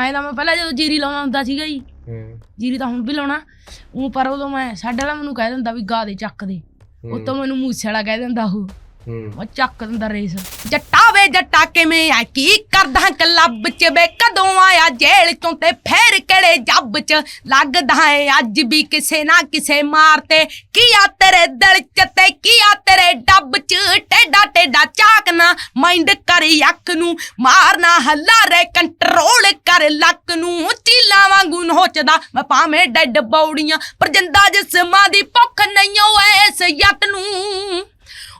ਐਂ ਤਾਂ ਮੈਂ ਪਹਿਲਾਂ ਜਦੋਂ ਜੀਰੀ ਲਾਉਣਾ ਹੁੰਦਾ ਸੀਗਾ ਜੀ ਹੂੰ। ਜੀਰੀ ਤਾਂ ਹੁਣ ਵੀ ਲਾਉਣਾ। ਉਹ ਪਰ ਉਦੋਂ ਮੈਂ ਸਾਡੇ ਵਾਲਾ ਮੈਨੂੰ ਕਹਿ ਦਿੰਦਾ ਵੀ ਗਾ ਦੇ ਚੱਕ ਦੇ। ਉਹ ਤੋਂ ਮੈਨੂੰ ਮੂਸੇ ਵਾਲਾ ਕਹਿ ਦਿੰਦਾ ਉਹ। ਹੂੰ। ਮੈਂ ਚੱਕ ਦਿੰਦਾ ਰੇਸ। ਜੱਟਾ ਵੇ ਜੱਟਾ ਕਿਵੇਂ ਆ ਕੀ ਕਰਦਾ ਕਲੱਬ ਚ ਵੇ? ਕਦੋਂ ਆਇਆ ਜੇਲ੍ਹ ਚੋਂ ਤੇ ਫੇਰ ਕਿਹੜੇ ਜੱਬ ਚ ਲੱਗਦਾ ਏ ਅੱਜ ਵੀ ਕਿਸੇ ਨਾ ਕਿਸੇ ਮਾਰ ਤੇ ਕੀ ਆ ਤੇਰੇ ਦਿਲ ਚ ਤੇ ਕੀ ਆ ਤੇਰੇ ਡੱਬ ਚ? ਟੇਡਾ ਟੇਡਾ ਚਾਕਨਾ ਮਾਈਂਡ ਕਰ ਅੱਖ ਨੂੰ। ਮਾਰਨਾ ਹੱਲਾ ਰੇ ਕੰਟਰੋਲ ਕਰ ਲੱਕ ਨੂੰ। ਚੀਲਾ ਵਾਂਗੂ ਨੋਚਦਾ ਮੈਂ ਭਾਵੇਂ ਡੈਡ ਬੌੜੀਆਂ। ਪਰ ਜਿੰਦਾ ਜਿਸਮਾਂ ਦੀ ਭੁੱਖ ਨਹੀਂ ਓ ਐਸ ਯੱਟ ਨੂੰ।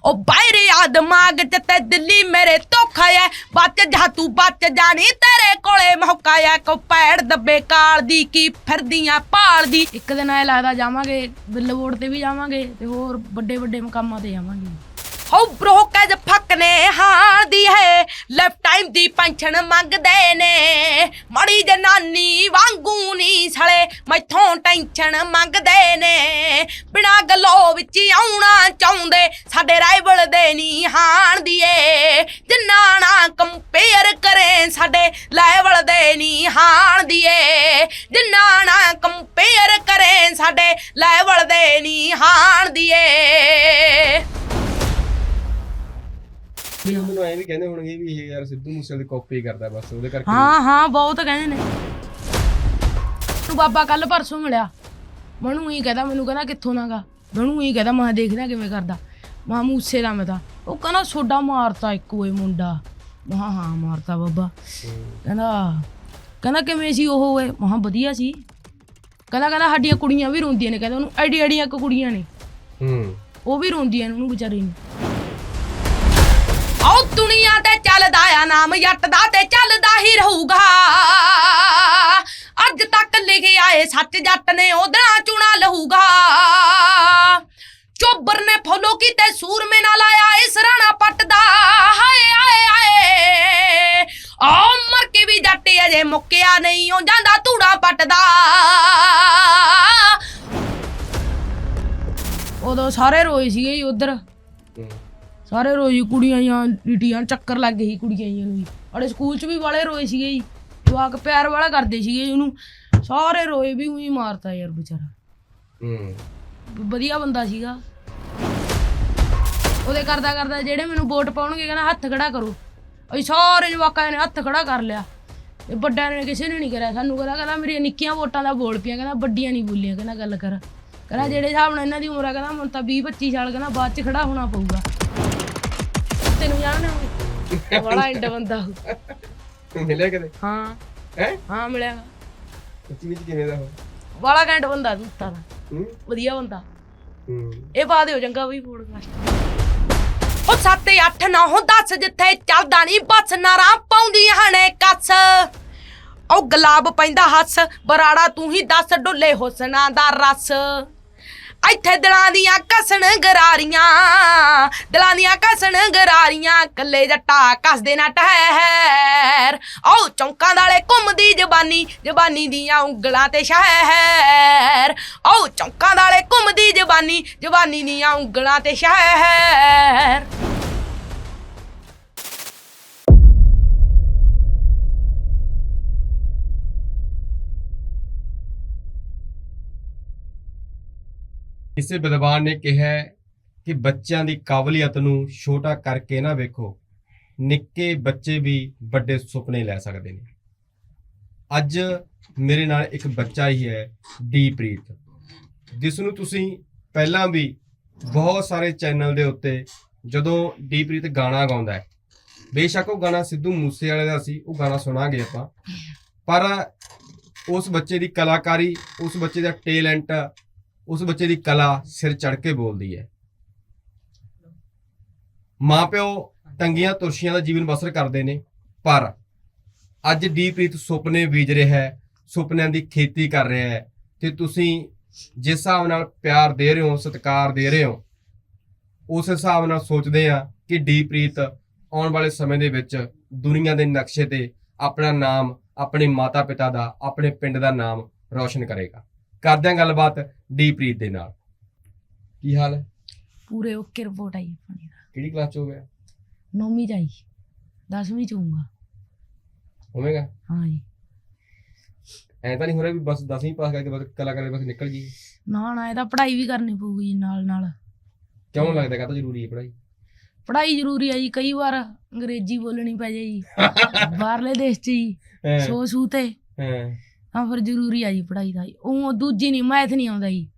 ਉਹ ਬਾਹਰੇ ਆ ਦਿਮਾਗ ਚ ਤੇ ਦਿੱਲੀ ਮੇਰੇ ਧੋਖਾ ਐ। ਬਚ ਜਾ ਤੂੰ ਬਚ ਜਾਣੀ ਤੇਰੇ ਕੋਲੇ। ਮੌਕਾ ਐ ਕੋ ਪੈੜ ਦੱਬੇ ਕਾਲ ਦੀ ਕੀ ਫਿਰਦੀਆਂ ਭਾਲ ਦੀ ਇੱਕ ਦਿਨ ਐ ਲੱਗਦਾ ਜਾਵਾਂਗੇ ਬਿੱਲਬੋਰਡ ਤੇ ਵੀ ਜਾਵਾਂਗੇ ਤੇ ਹੋਰ ਵੱਡੇ ਵੱਡੇ ਮਕਾਮਾਂ ਤੇ ਜਾਵਾਂਗੇ। ਹੋ ਬ੍ਰੋਕੇਜ ਫੱਕਨੇ ਹਾਂ। ਦੀ ਹੈ ਲੈਫਟ ਟਾਈਮ ਦੀ ਪੈਨਸ਼ਨ ਮੰਗਦੇ ਨੇ। ਮੜੀ ਜਨਾਨੀ ਵਾਂਗੂ ਨਹੀਂ ਸਲੇ, ਮੈਥੋਂ ਟੈਨਸ਼ਨ ਮੰਗਦੇ ਨੇ। ਬਿਨਾ ਗੱਲੋਂ ਵਿੱਚ ਹੀ ਆਉਣਾ ਚਾਹੁੰਦੇ, ਸਾਡੇ ਰਾਈਵਲ ਦੇ ਨਹੀਂ ਹਾਣ ਦੀਏ। ਜਿੰਨਾ ਨਾ ਕੰਪੇਅਰ ਕਰੇ, ਸਾਡੇ ਲੈਵਲ ਦੇ ਨਹੀਂ ਹਾਣ ਦੀਏ। ਜਿੰਨਾ ਨਾ ਕੰਪੇਅਰ ਕਰੇ, ਸਾਡੇ ਲੈਵਲ ਦੇ ਨਹੀਂ ਹਾਣ ਦੀਏ। ਵੀ ਮੈਨੂੰ ਐਂ ਵੀ ਕਹਿੰਦੇ ਹੋਣਗੇ ਵੀ ਇਹ ਯਾਰ ਸਿੱਧੂ ਮੂਸੇ ਦੀ ਕਾਪੀ ਕਰਦਾ ਬਸ ਉਹਦੇ ਕਰਕੇ ਹਾਂ ਹਾਂ ਬਹੁਤ ਕਹਿੰਦੇ ਨੇ। ਤੂੰ ਬਾਬਾ ਕੱਲ ਪਰਸੋਂ ਮਿਲਿਆ। ਮਨੂੰ ਹੀ ਕਹਿੰਦਾ ਮੈਨੂੰ ਕਹਿੰਦਾ ਕਿੱਥੋਂ ਨਾਗਾ ਮਨੂੰ ਹੀ ਕਹਿੰਦਾ ਮੈਂ ਦੇਖਦਾ ਕਿਵੇਂ ਕਰਦਾ। ਮਾਂ ਮੂਸੇ ਦਾ ਮੈਂ ਤਾਂ। ਉਹ ਕਹਿੰਦਾ ਸੋਡਾ ਮਾਰਤਾ ਇੱਕ ਓਏ ਮੁੰਡਾ। ਮੈਂ ਕਿਹਾ ਹਾਂ ਮਾਰਤਾ ਬਾਬਾ। ਕਹਿੰਦਾ ਕਹਿੰਦਾ ਕਿਵੇਂ ਸੀ ਉਹ ਓਏ ਮੈਂ ਕਿਹਾ ਵਧੀਆ ਸੀ। ਕਹਿੰਦਾ ਕਹਿੰਦਾ ਸਾਡੀਆਂ ਕੁੜੀਆਂ ਵੀ ਰੋਂਦੀਆਂ ਨੇ। ਕਹਿੰਦਾ ਉਹਨੂੰ ਐਡੀ ਐਡੀਆਂ ਕੁ ਕੁੜੀਆਂ ਨੇ। ਹੂੰ। ਉਹ ਵੀ ਰੋਂਦੀਆਂ ਨੇ ਉਹਨੂੰ ਵਿਚਾਰੀ ਨੂੰ। ਦੁਨੀਆ ਤੇ ਚੱਲਦਾ ਆ, ਨਾਮ ਜੱਟ ਦਾ ਤੇ ਚੱਲਦਾ ਹੀ ਰਹੂਗਾ। ਅੱਜ ਤੱਕ ਲਿਖਿਆ ਏ ਸੱਚ, ਜੱਟ ਨੇ ਉਹਦਾ ਚੁਣਾ ਲਹੂਗਾ। ਚੋਬਰ ਨੇ ਫੋਲੋ ਕੀਤੇ, ਸੂਰਮੇ ਨਾਲ ਆਇਆ ਇਸ ਰਾਣਾ ਪੱਟ ਹਾਏ ਹਾਏ ਹਾਏ। ਆ ਮਰ ਕੇ ਵੀ ਜੱਟ ਅਜੇ ਮੁੱਕਿਆ ਨਹੀਂ, ਉਹ ਜਾਂਦਾ ਧੂੜਾ ਪੱਟਦਾ। ਉਦੋਂ ਸਾਰੇ ਰੋਏ ਸੀਗੇ ਜੀ ਉਧਰ। ਸਾਰੇ ਰੋਈ ਕੁੜੀਆਂ ਜਾਂ ਲੀਟੀਆਂ ਚੱਕਰ ਲੱਗ ਗਈ ਕੁੜੀਆਂ ਜਿਹੀਆਂ ਨੂੰ ਵੀ। ਅੜੇ ਸਕੂਲ 'ਚ ਵੀ ਵਾਲੇ ਰੋਏ ਸੀਗੇ ਜੀ। ਜਵਾਕ ਪਿਆਰ ਵਾਲਾ ਕਰਦੇ ਸੀਗੇ ਜੀ ਉਹਨੂੰ। ਸਾਰੇ ਰੋਏ ਵੀ ਉਹੀ ਮਾਰਤਾ ਯਾਰ ਵਿਚਾਰਾ। ਹੂੰ। ਵਧੀਆ ਬੰਦਾ ਸੀਗਾ। ਉਹਦੇ ਕਰਦਾ ਕਰਦਾ ਜਿਹੜੇ ਮੈਨੂੰ ਵੋਟ ਪਾਉਣਗੇ ਕਹਿੰਦਾ ਹੱਥ ਖੜਾ ਕਰੋ। ਅਸੀਂ ਸਾਰੇ ਜਵਾਕਾਂ ਨੇ ਹੱਥ ਖੜਾ ਕਰ ਲਿਆ। ਤੇ ਵੱਡਿਆਂ ਨੇ ਕਿਸੇ ਨੇ ਨਹੀਂ ਕਰਿਆ। ਸਾਨੂੰ ਕਹਿੰਦਾ ਕਹਿੰਦਾ ਮੇਰੀਆਂ ਨਿੱਕੀਆਂ ਵੋਟਾਂ ਦਾ ਬੋਲ ਪਈਆਂ ਕਹਿੰਦਾ ਵੱਡੀਆਂ ਨਹੀਂ ਬੋਲੀਆਂ। ਕਹਿੰਦਾ ਗੱਲ ਕਰ। ਕਹਿੰਦਾ ਜਿਹੜੇ ਹਿਸਾਬ ਨਾਲ ਇਹਨਾਂ ਦੀ ਉਮਰ ਆ ਕਹਿੰਦਾ ਹੁਣ ਤਾਂ 20 25 ਸਾਲ ਕਹਿੰਦਾ ਬਾਅਦ ਚ ਖੜਾ ਹੋਣਾ ਪਊਗਾ। ਬੜਾ ਇੰਡ ਬੰਦਾ ਉਹ। ਮਿਲਿਆ ਕਦੇ ਹਾਂ। ਹੈ? ਹਾਂ ਮਿਲਿਆ ਸੱਚੀ ਵਿੱਚ ਕਿਵੇਂ ਦਾ ਹੋ ਬੜਾ ਘੈਂਟ ਬੰਦਾ ਦੂਤਾ ਦਾ। ਹੂੰ। ਵਧੀਆ ਬੰਦਾ। ਹੂੰ। ਇਹ ਪਾ ਦਿਓ ਚੰਗਾ ਵੀ ਪੋਡਕਾਸਟ ਉਹ 7 8 9 10 ਜਿੱਥੇ ਚੱਲਦਾ ਨਹੀਂ ਬੱਸ ਨਾਰਾਂ ਪਾਉਂਦੀਆਂ ਕੱਸ। ਉਹ ਗੁਲਾਬ ਪੈਂਦਾ ਹੱਸ ਬਰਾੜਾ ਤੂੰ ਹੀ ਦੱਸ ਡੁੱਲੇ ਹੁਸਨਾ ਦਾ ਰਸ। ਇੱਥੇ ਦਿਲਾਂ ਦੀਆਂ ਕਸਣ ਗਰਾਰੀਆਂ, ਦਿਲਾਂ ਦੀਆਂ ਕਸਣ ਗਰਾਰੀਆਂ, ਕੱਲੇ ਜੱਟਾ ਕੱਸਦੇ ਨਾ ਟਹਿਰ ਆਓ ਚੌਂਕਾਂ ਵਾਲੇ ਘੁੰਮਦੀ ਜ਼ਬਾਨੀ ਜ਼ਬਾਨੀ ਦੀਆਂ ਉਂਗਲਾਂ ਤੇ ਸ਼ਹਿਰ। ਆਓ ਚੌਂਕਾਂ ਵਾਲੇ ਘੁੰਮਦੀ ਜ਼ਬਾਨੀ ਜ਼ਬਾਨੀ ਦੀਆਂ ਉਂਗਲਾਂ ਤੇ ਸ਼ਹਿਰ। ਕਿਸੇ ਵਿਦਵਾਨ ਨੇ ਕਿਹਾ ਕਿ ਬੱਚਿਆਂ ਦੀ ਕਾਬਲੀਅਤ ਨੂੰ ਛੋਟਾ ਕਰਕੇ ਨਾ ਵੇਖੋ, ਨਿੱਕੇ ਬੱਚੇ ਵੀ ਵੱਡੇ ਸੁਪਨੇ ਲੈ ਸਕਦੇ ਨੇ। ਅੱਜ ਮੇਰੇ ਨਾਲ ਇੱਕ ਬੱਚਾ ਹੀ ਹੈ, ਡੀਪ੍ਰੀਤ। ਜਿਸ ਨੂੰ ਤੁਸੀਂ ਪਹਿਲਾਂ ਵੀ ਬਹੁਤ ਸਾਰੇ ਚੈਨਲ ਦੇ ਉੱਤੇ ਜਦੋਂ ਡੀਪ੍ਰੀਤ ਗਾਣਾ ਗਾਉਂਦਾ ਹੈ, ਬੇਸ਼ੱਕ ਉਹ ਗਾਣਾ ਸਿੱਧੂ ਮੂਸੇ ਵਾਲੇ ਦਾ ਸੀ, ਉਹ ਗਾਣਾ ਸੁਣਾਂਗੇ ਆਪਾਂ। ਪਰ ਉਸ ਬੱਚੇ ਦੀ ਕਲਾਕਾਰੀ, ਉਸ ਬੱਚੇ ਦਾ ਟੈਲੈਂਟ ਉਸ ਬੱਚੇ ਦੀ ਕਲਾ ਸਿਰ ਚੜ ਕੇ ਬੋਲਦੀ ਹੈ। ਮਾਪਿਓ ਤੰਗੀਆਂ ਤੁਰਸ਼ੀਆਂ ਦਾ ਜੀਵਨ ਬਸਰ ਕਰਦੇ ਨੇ, ਪਰ ਅੱਜ ਦੀਪ੍ਰੀਤ ਸੁਪਨੇ ਬੀਜ ਰਿਹਾ ਹੈ, ਸੁਪਨਿਆਂ ਦੀ ਖੇਤੀ ਕਰ ਰਿਹਾ ਹੈ ਤੇ ਤੁਸੀਂ ਜਿਸ ਹਿਸਾਬ ਨਾਲ ਪਿਆਰ ਦੇ ਰਹੇ ਹੋ, ਸਤਿਕਾਰ ਦੇ ਰਹੇ ਹੋ, ਉਸ ਹਿਸਾਬ ਨਾਲ ਸੋਚਦੇ ਆ ਕਿ ਦੀਪ੍ਰੀਤ ਆਉਣ ਵਾਲੇ ਸਮੇਂ ਦੇ ਵਿੱਚ ਦੁਨੀਆ ਦੇ ਨਕਸ਼ੇ ਤੇ ਆਪਣਾ ਨਾਮ ਆਪਣੇ ਮਾਤਾ ਪਿਤਾ ਦਾ, ਆਪਣੇ ਪਿੰਡ ਦਾ ਨਾਮ ਰੌਸ਼ਨ ਕਰੇਗਾ। ਕਰਦੇ ਹਾਂ ਗੱਲਬਾਤ ਡੀਪ੍ਰੀਤ ਦੇ ਨਾਲ। ਕੀ ਹਾਲ ਹੈ? ਪੂਰੇ ਓਕੇ ਰਿਪੋਰਟ ਆਈ ਆਪਣੀ ਕਿਹੜੀ ਕਲਾਸ ਚ ਹੋ ਗਿਆ? ਨੌਵੀਂ ਚ ਆਈ। 10ਵੀਂ ਚ ਹੋਊਗਾ। ਹੋਵੇਗਾ? ਹਾਂ ਜੀ। ਐਂ ਤਾਂ ਨਹੀਂ ਹੋ ਰਿਹਾ ਵੀ ਬਸ 10ਵੀਂ ਪਾਸ ਕਰਕੇ ਬਸ ਕਲਾਕਾਰ ਦੇ ਬਸ ਨਿਕਲ ਗਈ? ਨਾ ਨਾ ਇਹ ਤਾਂ ਪੜ੍ਹਾਈ ਵੀ ਕਰਨੀ ਪਊਗੀ ਜੀ ਨਾਲ ਨਾਲ। ਕਿਉਂ ਲੱਗਦਾ ਕਾ ਜ਼ਰੂਰੀ ਹੈ ਪੜ੍ਹਾਈ? ਪੜ੍ਹਾਈ ਜ਼ਰੂਰੀ ਹੈ ਜੀ ਕਈ ਵਾਰ ਅੰਗਰੇਜ਼ੀ ਬੋਲਣੀ ਪੈ ਜਾਏ ਜੀ। ਬਾਹਰਲੇ ਦੇਸ਼ 'ਚ ਜੀ ਹਾਂ। ਸੋ ਸੂ ਤੇ ਹਾਂ। ਹਾਂ ਫਿਰ ਜ਼ਰੂਰੀ ਆ ਜੀ ਪੜ੍ਹਾਈ ਦਾ। ਉਹ ਦੂਜੀ ਨਹੀਂ ਮੈਥ ਨਹੀਂ ਆਉਂਦਾ ਜੀ।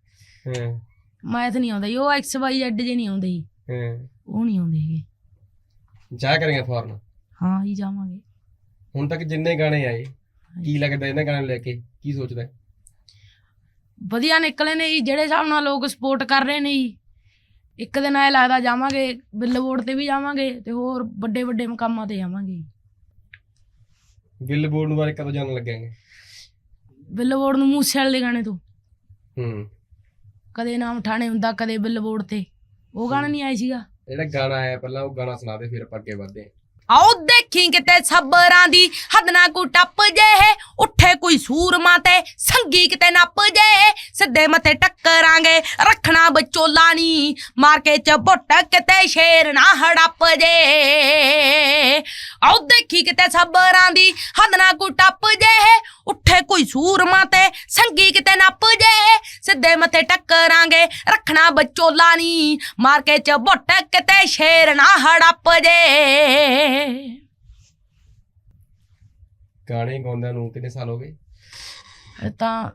ਹਾਂ। ਮੈਥ ਨਹੀਂ ਆਉਂਦਾ ਜੀ ਉਹ ਐਕਸ ਵਾਈ ਜ਼ੈਡ ਜੇ ਨਹੀਂ ਆਉਂਦੇ ਜੀ। ਹਾਂ। ਉਹ ਨਹੀਂ ਆਉਂਦੇ ਹੈਗੇ। ਜਾ ਕਰਾਂਗੇ ਫੌਰਨ ਹਾਂ ਜੀ ਜਾਵਾਂਗੇ। ਹੁਣ ਤੱਕ ਜਿੰਨੇ ਗਾਣੇ ਆਏ ਕੀ ਲੱਗਦਾ ਇਹਨਾਂ ਗਾਣੇ ਨੂੰ ਲੈ ਕੇ ਕੀ ਸੋਚਦਾ ਹੈ? ਵਧੀਆ ਨਿਕਲੇ ਨੇ ਜੀ ਜਿਹੜੇ ਹਿਸਾਬ ਨਾਲ ਲੋਕ ਸਪੋਰਟ ਕਰ ਰਹੇ ਨੇ ਜੀ। ਇੱਕ ਦਿਨ ਐ ਲੱਗਦਾ ਜਾਵਾਂਗੇ ਬਿੱਲਬੋਰਡ ਤੇ ਵੀ ਜਾਵਾਂਗੇ ਤੇ ਹੋਰ ਵੱਡੇ ਵੱਡੇ ਮਕਾਮਾਂ ਤੇ ਜਾਵਾਂਗੇ ਜੀ। ਬਿੱਲਬੋਰਡ ਨੂੰ ਬਾਰੇ ਕਦੋਂ ਜਾਣਨ ਲੱਗਾਂਗੇ? ਬਿੱਲਬੋਰਡ ਨੂੰ ਮੂਸੇ ਵਾਲੇ ਦੇ ਗਾਣੇ ਤੋਂ। ਹੂੰ। ਕਦੇ ਨਾਮ ਠਾਣੇ ਹੁੰਦਾ ਕਦੇ ਬਿੱਲਬੋਰਡ ਤੇ। ਉਹ ਗਾਣਾ ਨਹੀਂ ਆਇਆ ਸੀਗਾ। ਜਿਹੜਾ ਗਾਣਾ ਆਇਆ ਪਹਿਲਾਂ ਉਹ ਗਾਣਾ ਸੁਣਾ ਦੇ ਫਿਰ ਆਪਾਂ ਅੱਗੇ ਵਧਦੇ ਹਾਂ। ਆਓ ਦੇਖੀ ਕਿਤੇ ਸਬਰਾਂ ਦੀ ਹੱਦ ਨਾ ਕੋ ਟੱਪ ਜੇ ਉੱਠੇ ਕੋਈ ਸੂਰਮਾ ਤੇ ਸੰਗੀ ਕਿਤੇ ਨੱਪ ਜੇ ਸਿੱਧੇ ਮੱਥੇ ਟੱਕਰਾਂਗੇ ਰੱਖਣਾ ਬਚੋਲਾ ਨੀ ਮਾਰ ਕੇ ਚਬੁੱਟ ਕਿਤੇ ਸ਼ੇਰ ਨਾ ਹੜੱਪ ਜੇ ਆਓ ਦੇਖੀ ਕਿਤੇ ਸਬਰਾਂ ਦੀ ਹੱਦ ਨਾ ਕੋ ਟੱਪ ਜੇ ਉੱਠੇ ਕੋਈ ਸੂਰਮਾ ਤੇ ਸੰਗੀ ਕਿਤੇ ਨੱਪ ਜੇ ਸਿੱਧੇ ਮੱਥੇ ਟੱਕਰਾਂਗੇ ਰੱਖਣਾ ਬਚੋਲਾ ਨੀ ਮਾਰ ਕੇ ਚਬੁੱਟ ਕਿਤੇ ਸ਼ੇਰ ਨਾ ਹੜੱਪ ਜੇ ਗਾਣੇ ਗਾਉਂਦਿਆਂ ਨੂੰ ਕਿੰਨੇ ਸਾਲ ਹੋ ਗਏ? ਇਹ ਤਾਂ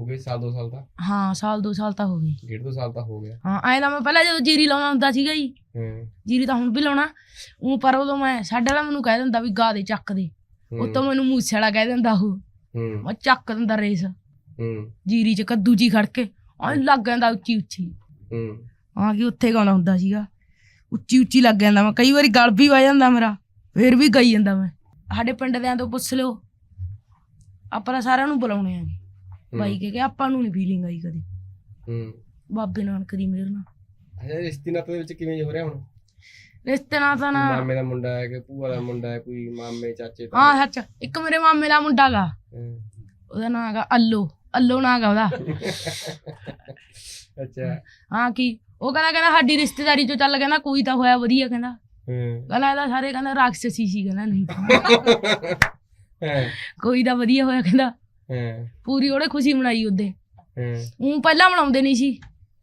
ਹੋ ਗਏ ਸਾਲ ਦੋ ਸਾਲ ਤਾਂ? ਹਾਂ ਸਾਲ ਦੋ ਸਾਲ ਤਾਂ ਹੋ ਗਏ। ਡੇਢ ਦੋ ਸਾਲ ਤਾਂ ਹੋ ਗਿਆ। ਹਾਂ ਐਂ ਤਾਂ ਮੈਂ ਪਹਿਲਾਂ ਜਦੋਂ ਜੀਰੀ ਲਾਉਣਾ ਹੁੰਦਾ ਸੀਗਾ ਜੀ ਹੂੰ। ਜੀਰੀ ਤਾਂ ਹੁਣ ਵੀ ਲਾਉਣਾ। ਉਹ ਪਰ ਉਦੋਂ ਮੈਂ ਸਾਡੇ ਵਾਲਾ ਮੈਨੂੰ ਕਹਿ ਦਿੰਦਾ ਵੀ ਗਾ ਦੇ ਚੱਕ ਦੇ। ਉਹ ਤਾਂ ਮੈਨੂੰ ਮੂਸੇ ਵਾਲਾ ਕਹਿ ਦਿੰਦਾ ਉਹ। ਹੂੰ। ਮੈਂ ਚੱਕ ਦਿੰਦਾ ਰੇਸ। ਹੂੰ। ਜੀਰੀ ਚ ਕੱਦੂ ਜੀ ਖੜ ਕੇ। ਐਂ ਲੱਗ ਜਾਂਦਾ ਉੱਚੀ ਉੱਚੀ ਹੂੰ। ਹਾਂ ਕਿ ਉੱਥੇ ਗਾਉਣਾ ਹੁੰਦਾ ਸੀਗਾ। ਉੱਚੀ ਉੱਚੀ ਲੱਗ ਜਾਂਦਾ ਮੈਂ ਕਈ ਵਾਰੀ ਗਲ ਵੀ ਵਾ ਜਾਂਦਾ ਮੇਰਾ ਫੇਰ ਵੀ ਗਾਈ ਜਾਂਦਾ ਮੈਂ। ਸਾਡੇ ਪਿੰਡ ਦਿਆਂ ਤੋਂ ਪੁੱਛ ਲਿਓ। ਆਪਾਂ ਤਾਂ ਸਾਰਿਆਂ ਨੂੰ ਬੁਲਾਉਣੇ ਆ ਬਾਈ ਕੇ ਕਿ ਆਪਾਂ ਨੂੰ ਨਹੀਂ ਫੀਲਿੰਗ ਆਈ ਕਦੇ। ਹੂੰ। ਬਾਬੇ ਨਾਨਕ ਦੀ ਮਿਹਰ ਨਾਲ। ਅੱਛਾ ਰਿਸ਼ਤੇ ਨਾਤੇ ਦੇ ਵਿੱਚ ਕਿਵੇਂ ਹੋ ਰਿਹਾ ਹੁਣ? ਰਿਸ਼ਤੇ ਨਾਲ ਤਾਂ ਨਾ ਮਾਮੇ ਦਾ ਮੁੰਡਾ ਹੈ ਕਿ ਭੂਆ ਦਾ ਮੁੰਡਾ ਹੈ ਕੋਈ ਮਾਮੇ ਚਾਚੇ ਦਾ ਹਾਂ ਸੱਚ। ਇੱਕ ਮੇਰੇ ਮਾਮੇ ਦਾ ਮੁੰਡਾ ਗਾ। ਉਹਦਾ ਨਾਂ ਹੈਗਾ ਅੱਲੋ। ਅੱਲੋ ਨਾਂ ਗਾ ਉਹਦਾ। ਅੱਛਾ। ਹਾਂ ਕੀ ਉਹ ਕਹਿੰਦਾ ਕਹਿੰਦਾ ਸਾਡੀ ਰਿਸ਼ਤੇਦਾਰੀ ਚੋਂ ਚੱਲ ਕਹਿੰਦਾ ਕੋਈ ਤਾਂ ਹੋਇਆ ਵਧੀਆ ਕਹਿੰਦਾ। ਹੂੰ। ਕਹਿੰਦਾ ਇਹਦਾ ਸਾਰੇ ਕਹਿੰਦਾ ਰਾਖਸੀ ਸੀ ਕਹਿੰਦਾ ਨਹੀਂ। ਹਾਂ। ਕੋਈ ਤਾਂ ਵਧੀਆ ਹੋਇਆ ਕਹਿੰਦਾ। ਹਾਂ। ਪੂਰੀ ਉਹਨੇ ਖੁਸ਼ੀ ਮਨਾਈ ਉਹਦੇ। ਹਾਂ। ਉਹ ਪਹਿਲਾਂ ਬਣਾਉਂਦੇ ਨਹੀਂ ਸੀ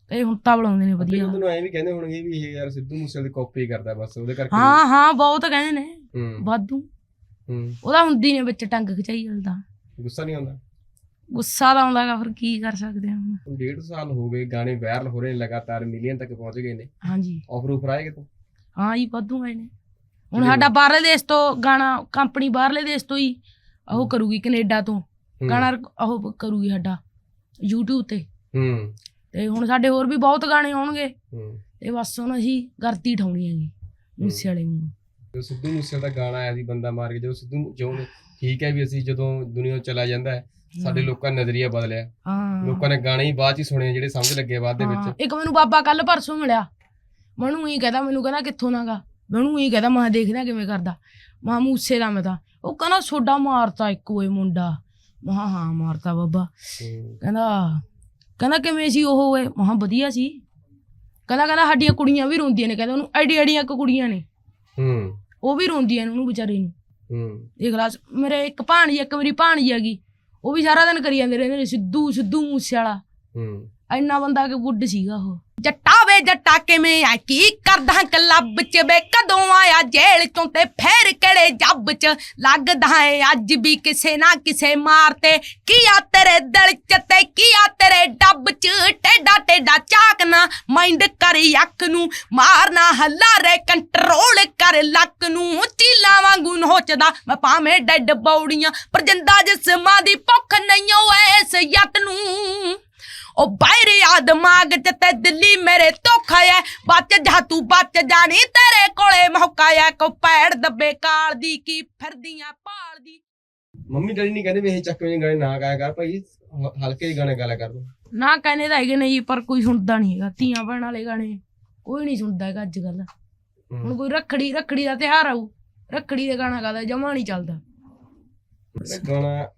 ਤੇ ਹੁਣ ਤਾਂ ਬਣਾਉਂਦੇ ਨੇ ਵਧੀਆ। ਤੁਹਾਨੂੰ ਐਂ ਵੀ ਕਹਿੰਦੇ ਹੋਣਗੇ ਵੀ ਇਹ ਯਾਰ ਸਿੱਧੂ ਮੂਸੇਵਾਲੇ ਦੀ ਕਾਪੀ ਕਰਦਾ ਬਸ ਉਹਦੇ ਕਰਕੇ ਹਾਂ ਹਾਂ ਬਹੁਤ ਕਹਿੰਦੇ ਨੇ। ਹੂੰ। ਵਾਧੂ। ਹੂੰ। ਉਹਦਾ ਹੁੰਦੀ ਨੇ ਵਿੱਚ ਟੰਗ ਖਿਚਾਈ ਚੱਲਦਾ ਗੁੱਸਾ ਨਹੀਂ ਆਉਂਦਾ? ਗੁੱਸਾ ਤਾਂ ਆਉਂਦਾਗਾ ਫਿਰ ਕੀ ਕਰ ਸਕਦੇ ਹਾਂ ਹੁਣ? ਹੁਣ ਡੇਢ ਸਾਲ ਹੋ ਗਏ ਗਾਣੇ ਵਾਇਰਲ ਹੋ ਰਹੇ ਨੇ ਲਗਾਤਾਰ ਮਿਲੀਅਨ ਤੱਕ ਪਹੁੰਚ ਗਏ ਨੇ। ਹਾਂਜੀ। ਆਫਰ ਉਫਰ ਆਏ ਕਿਤੋਂ? ਹਾਂ ਜੀ ਵਾਧੂ ਆਏ ਨੇ। ਹੁਣ ਸਾਡਾ ਬਾਹਰਲੇ ਦੇਸ਼ ਤੋਂ ਗਾਣਾ ਕੰਪਨੀ ਬਾਹਰਲੇ ਦੇਸ਼ ਤੋਂ ਹੀ ਉਹ ਕਰੂਗੀ ਕੈਨੇਡਾ ਤੋਂ। ਗਾਣਾ ਉਹ ਕਰੂਗੀ ਸਾਡਾ YouTube ਤੇ। ਹੂੰ। ਤੇ ਹੁਣ ਸਾਡੇ ਹੋਰ ਵੀ ਬਹੁਤ ਗਾਣੇ ਆਉਣਗੇ। ਹੂੰ। ਤੇ ਬਸ ਹੁਣ ਅਸੀਂ ਗਰਤੀ ਠਾਉਣੀ ਹੈਗੀ ਮੂਸੇ ਵਾਲੇ ਨੂੰ। ਜਦੋਂ ਸਿੱਧੂ ਮੂਸੇਵਾਲੇ ਦਾ ਗਾਣਾ ਆਇਆ ਸੀ ਬੰਦਾ ਮਾਰ ਕੇ ਜਦੋਂ ਸਿੱਧੂ ਜੋ ਠੀਕ ਹੈ ਵੀ ਅਸੀਂ ਜਦੋਂ ਦੁਨੀਆ ਤੋਂ ਚਲਾ ਜਾਂਦਾ ਹੈ ਸਾਡੇ ਲੋਕਾਂ ਦਾ ਨਜ਼ਰੀਆ ਬਦਲਿਆ। ਹਾਂ। ਲੋਕਾਂ ਨੇ ਗਾਣੇ ਹੀ ਬਾਅਦ ਚ ਹੀ ਸੁਣੇ ਜਿਹੜੇ ਸਮਝ ਲੱਗੇ ਬਾਅਦ ਦੇ ਹਾਂ, ਵਿੱਚ ਇੱਕ ਮੈਨੂੰ ਬਾਬਾ ਕੱਲ ਪਰਸੋਂ ਮਿਲਿਆ। ਮੈਨੂੰ ਹੀ ਕਹਿੰਦਾ ਮੈਨੂੰ ਕਹਿੰਦਾ ਕਿੱਥੋਂ ਨਾਗਾ ਮੈਨੂੰ ਹੀ ਕਹਿੰਦਾ ਮੈਂ ਦੇਖਦਾ ਕਿਵੇਂ ਕਰਦਾ। ਮਾਂ ਮੂਸੇ ਦਾ ਮੈਂ ਤਾਂ। ਉਹ ਕਹਿੰਦਾ ਸੋਡਾ ਮਾਰਤਾ ਇੱਕ ਓਏ ਮੁੰਡਾ। ਮਹਾ ਹਾਂ ਮਾਰਤਾ ਬਾਬਾ। ਹੂੰ, ਕਹਿੰਦਾ ਕਹਿੰਦਾ ਕਿਵੇਂ ਸੀ ਉਹ ਓਏ? ਮਹਾ ਵਧੀਆ ਸੀ। ਕਹਿੰਦਾ ਕਹਿੰਦਾ ਸਾਡੀਆਂ ਕੁੜੀਆਂ ਵੀ ਰੋਂਦੀਆਂ ਨੇ। ਕਹਿੰਦਾ ਉਹਨੂੰ ਐਡੀ ਐਡੀਆਂ ਕੁ ਕੁੜੀਆਂ ਨੇ। ਹੂੰ ਉਹ ਵੀ ਰੋਂਦੀਆਂ ਨੇ ਉਹਨੂੰ ਵਿਚਾਰੇ ਨੂੰ। ਹੂੰ ਦੇਖ ਲਾ ਮੇਰੇ ਇੱਕ ਭਾਣਜੀ ਇੱਕ ਮੇਰੀ ਭਾਣਜੀ ਹੈਗੀ। ਉਹ ਵੀ ਸਾਰਾ ਦਿਨ ਕਰੀ ਜਾਂਦੇ ਰਹਿੰਦੇ ਨੇ ਸਿੱਧੂ ਸਿੱਧੂ ਮੂਸੇ ਵਾਲਾ ਹੂੰ। ਇੰਨਾ ਬੰਦਾ ਕਿ ਗੁੱਡ ਸੀਗਾ ਉਹ। ਜੱਟਾ ਵੇ ਜੱਟਾ ਕਿਵੇਂ ਆ ਕੀ ਕਰਦਾ ਕਲੱਬ ਚ ਵੇ? ਕਦੋਂ ਆਇਆ ਜੇਲ੍ਹ ਚੋਂ ਤੇ ਫੇਰ ਕਿਹੜੇ ਜੱਬ ਚ ਲੱਗਦਾ ਏ? ਅੱਜ ਵੀ ਕਿਸੇ ਨਾ ਕਿਸੇ ਮਾਰ ਕੀ ਆ ਤੇਰੇ ਦਿਲ ਚ ਤੇ ਕੀ ਆ ਤੇਰੇ ਡੱਬ ਚ? ਟੇਡਾ ਟੇਡਾ ਝਾਕਣਾ ਮਾਈਂਡ ਕਰ ਅੱਖ ਨੂੰ ਮਾਰਨਾ ਹੱਲਾ ਰੇ ਕੰਟਰੋਲ ਕਰ ਲੱਕ ਨੂੰ। ਚੀਲਾ ਵਾਂਗੂ ਨੋਚਦਾ, ਮੈਂ ਭਾਵੇਂ ਡੈਡ ਬੌੜੀਆਂ ਪਰ ਜਿੰਦਾ ਜਿਸਮਾਂ ਦੀ ਭੁੱਖ ਨਹੀਂ ਓ ਐਸ ਯੱਤ ਨੂੰ। ਉਹ ਬਾਹਰੀ ਆ ਦਿਮਾਗ ਚ ਤੇ ਦਿੱਲੀ ਮੇਰੇ ਧੋਖਾ ਐ। ਬਚ ਜਾ ਤੂੰ ਬਚ ਜਾਣੀ ਤੇਰੇ ਕੋਲੇ। ਮੌਕਾ ਐ ਕੋ ਪੈੜ ਦੱਬੇ ਕਾਲ ਦੀ ਕੀ ਫਿਰਦੀਆਂ ਭਾਲ ਦੀ। ਮੰਮੀ ਡੈਡੀ ਨਹੀਂ ਕਹਿੰਦੇ ਵੀ ਇਹ ਚੱਕਵੇਂ ਗਾਣੇ ਨਾ ਗਾਇਆ ਕਰ ਭਾਈ ਹ- ਹਲਕੇ ਜਿਹੇ ਗਾਣੇ ਗਾਇਆ ਕਰ। ਤੂੰ ਨਾ ਕਹਿੰਦੇ ਤਾਂ ਹੈਗੇ ਨਹੀਂ ਪਰ ਕੋਈ ਸੁਣਦਾ ਨਹੀਂ ਹੈਗਾ। ਧੀਆਂ ਭੈਣਾਂ ਵਾਲੇ ਗਾਣੇ ਕੋਈ ਨਹੀਂ ਸੁਣਦਾ ਹੈਗਾ ਅੱਜ ਕੱਲ ਹੁਣ। ਕੋਈ ਰੱਖੜੀ ਰੱਖੜੀ ਦਾ ਤਿਉਹਾਰ ਆਊ। ਰੱਖੜੀ ਦੇ ਗਾਣਾ ਗਾਦਾ ਜਮਾ ਨਹੀਂ ਚੱਲਦਾ। ਜਿਹੜਾ ਗਾਣਾ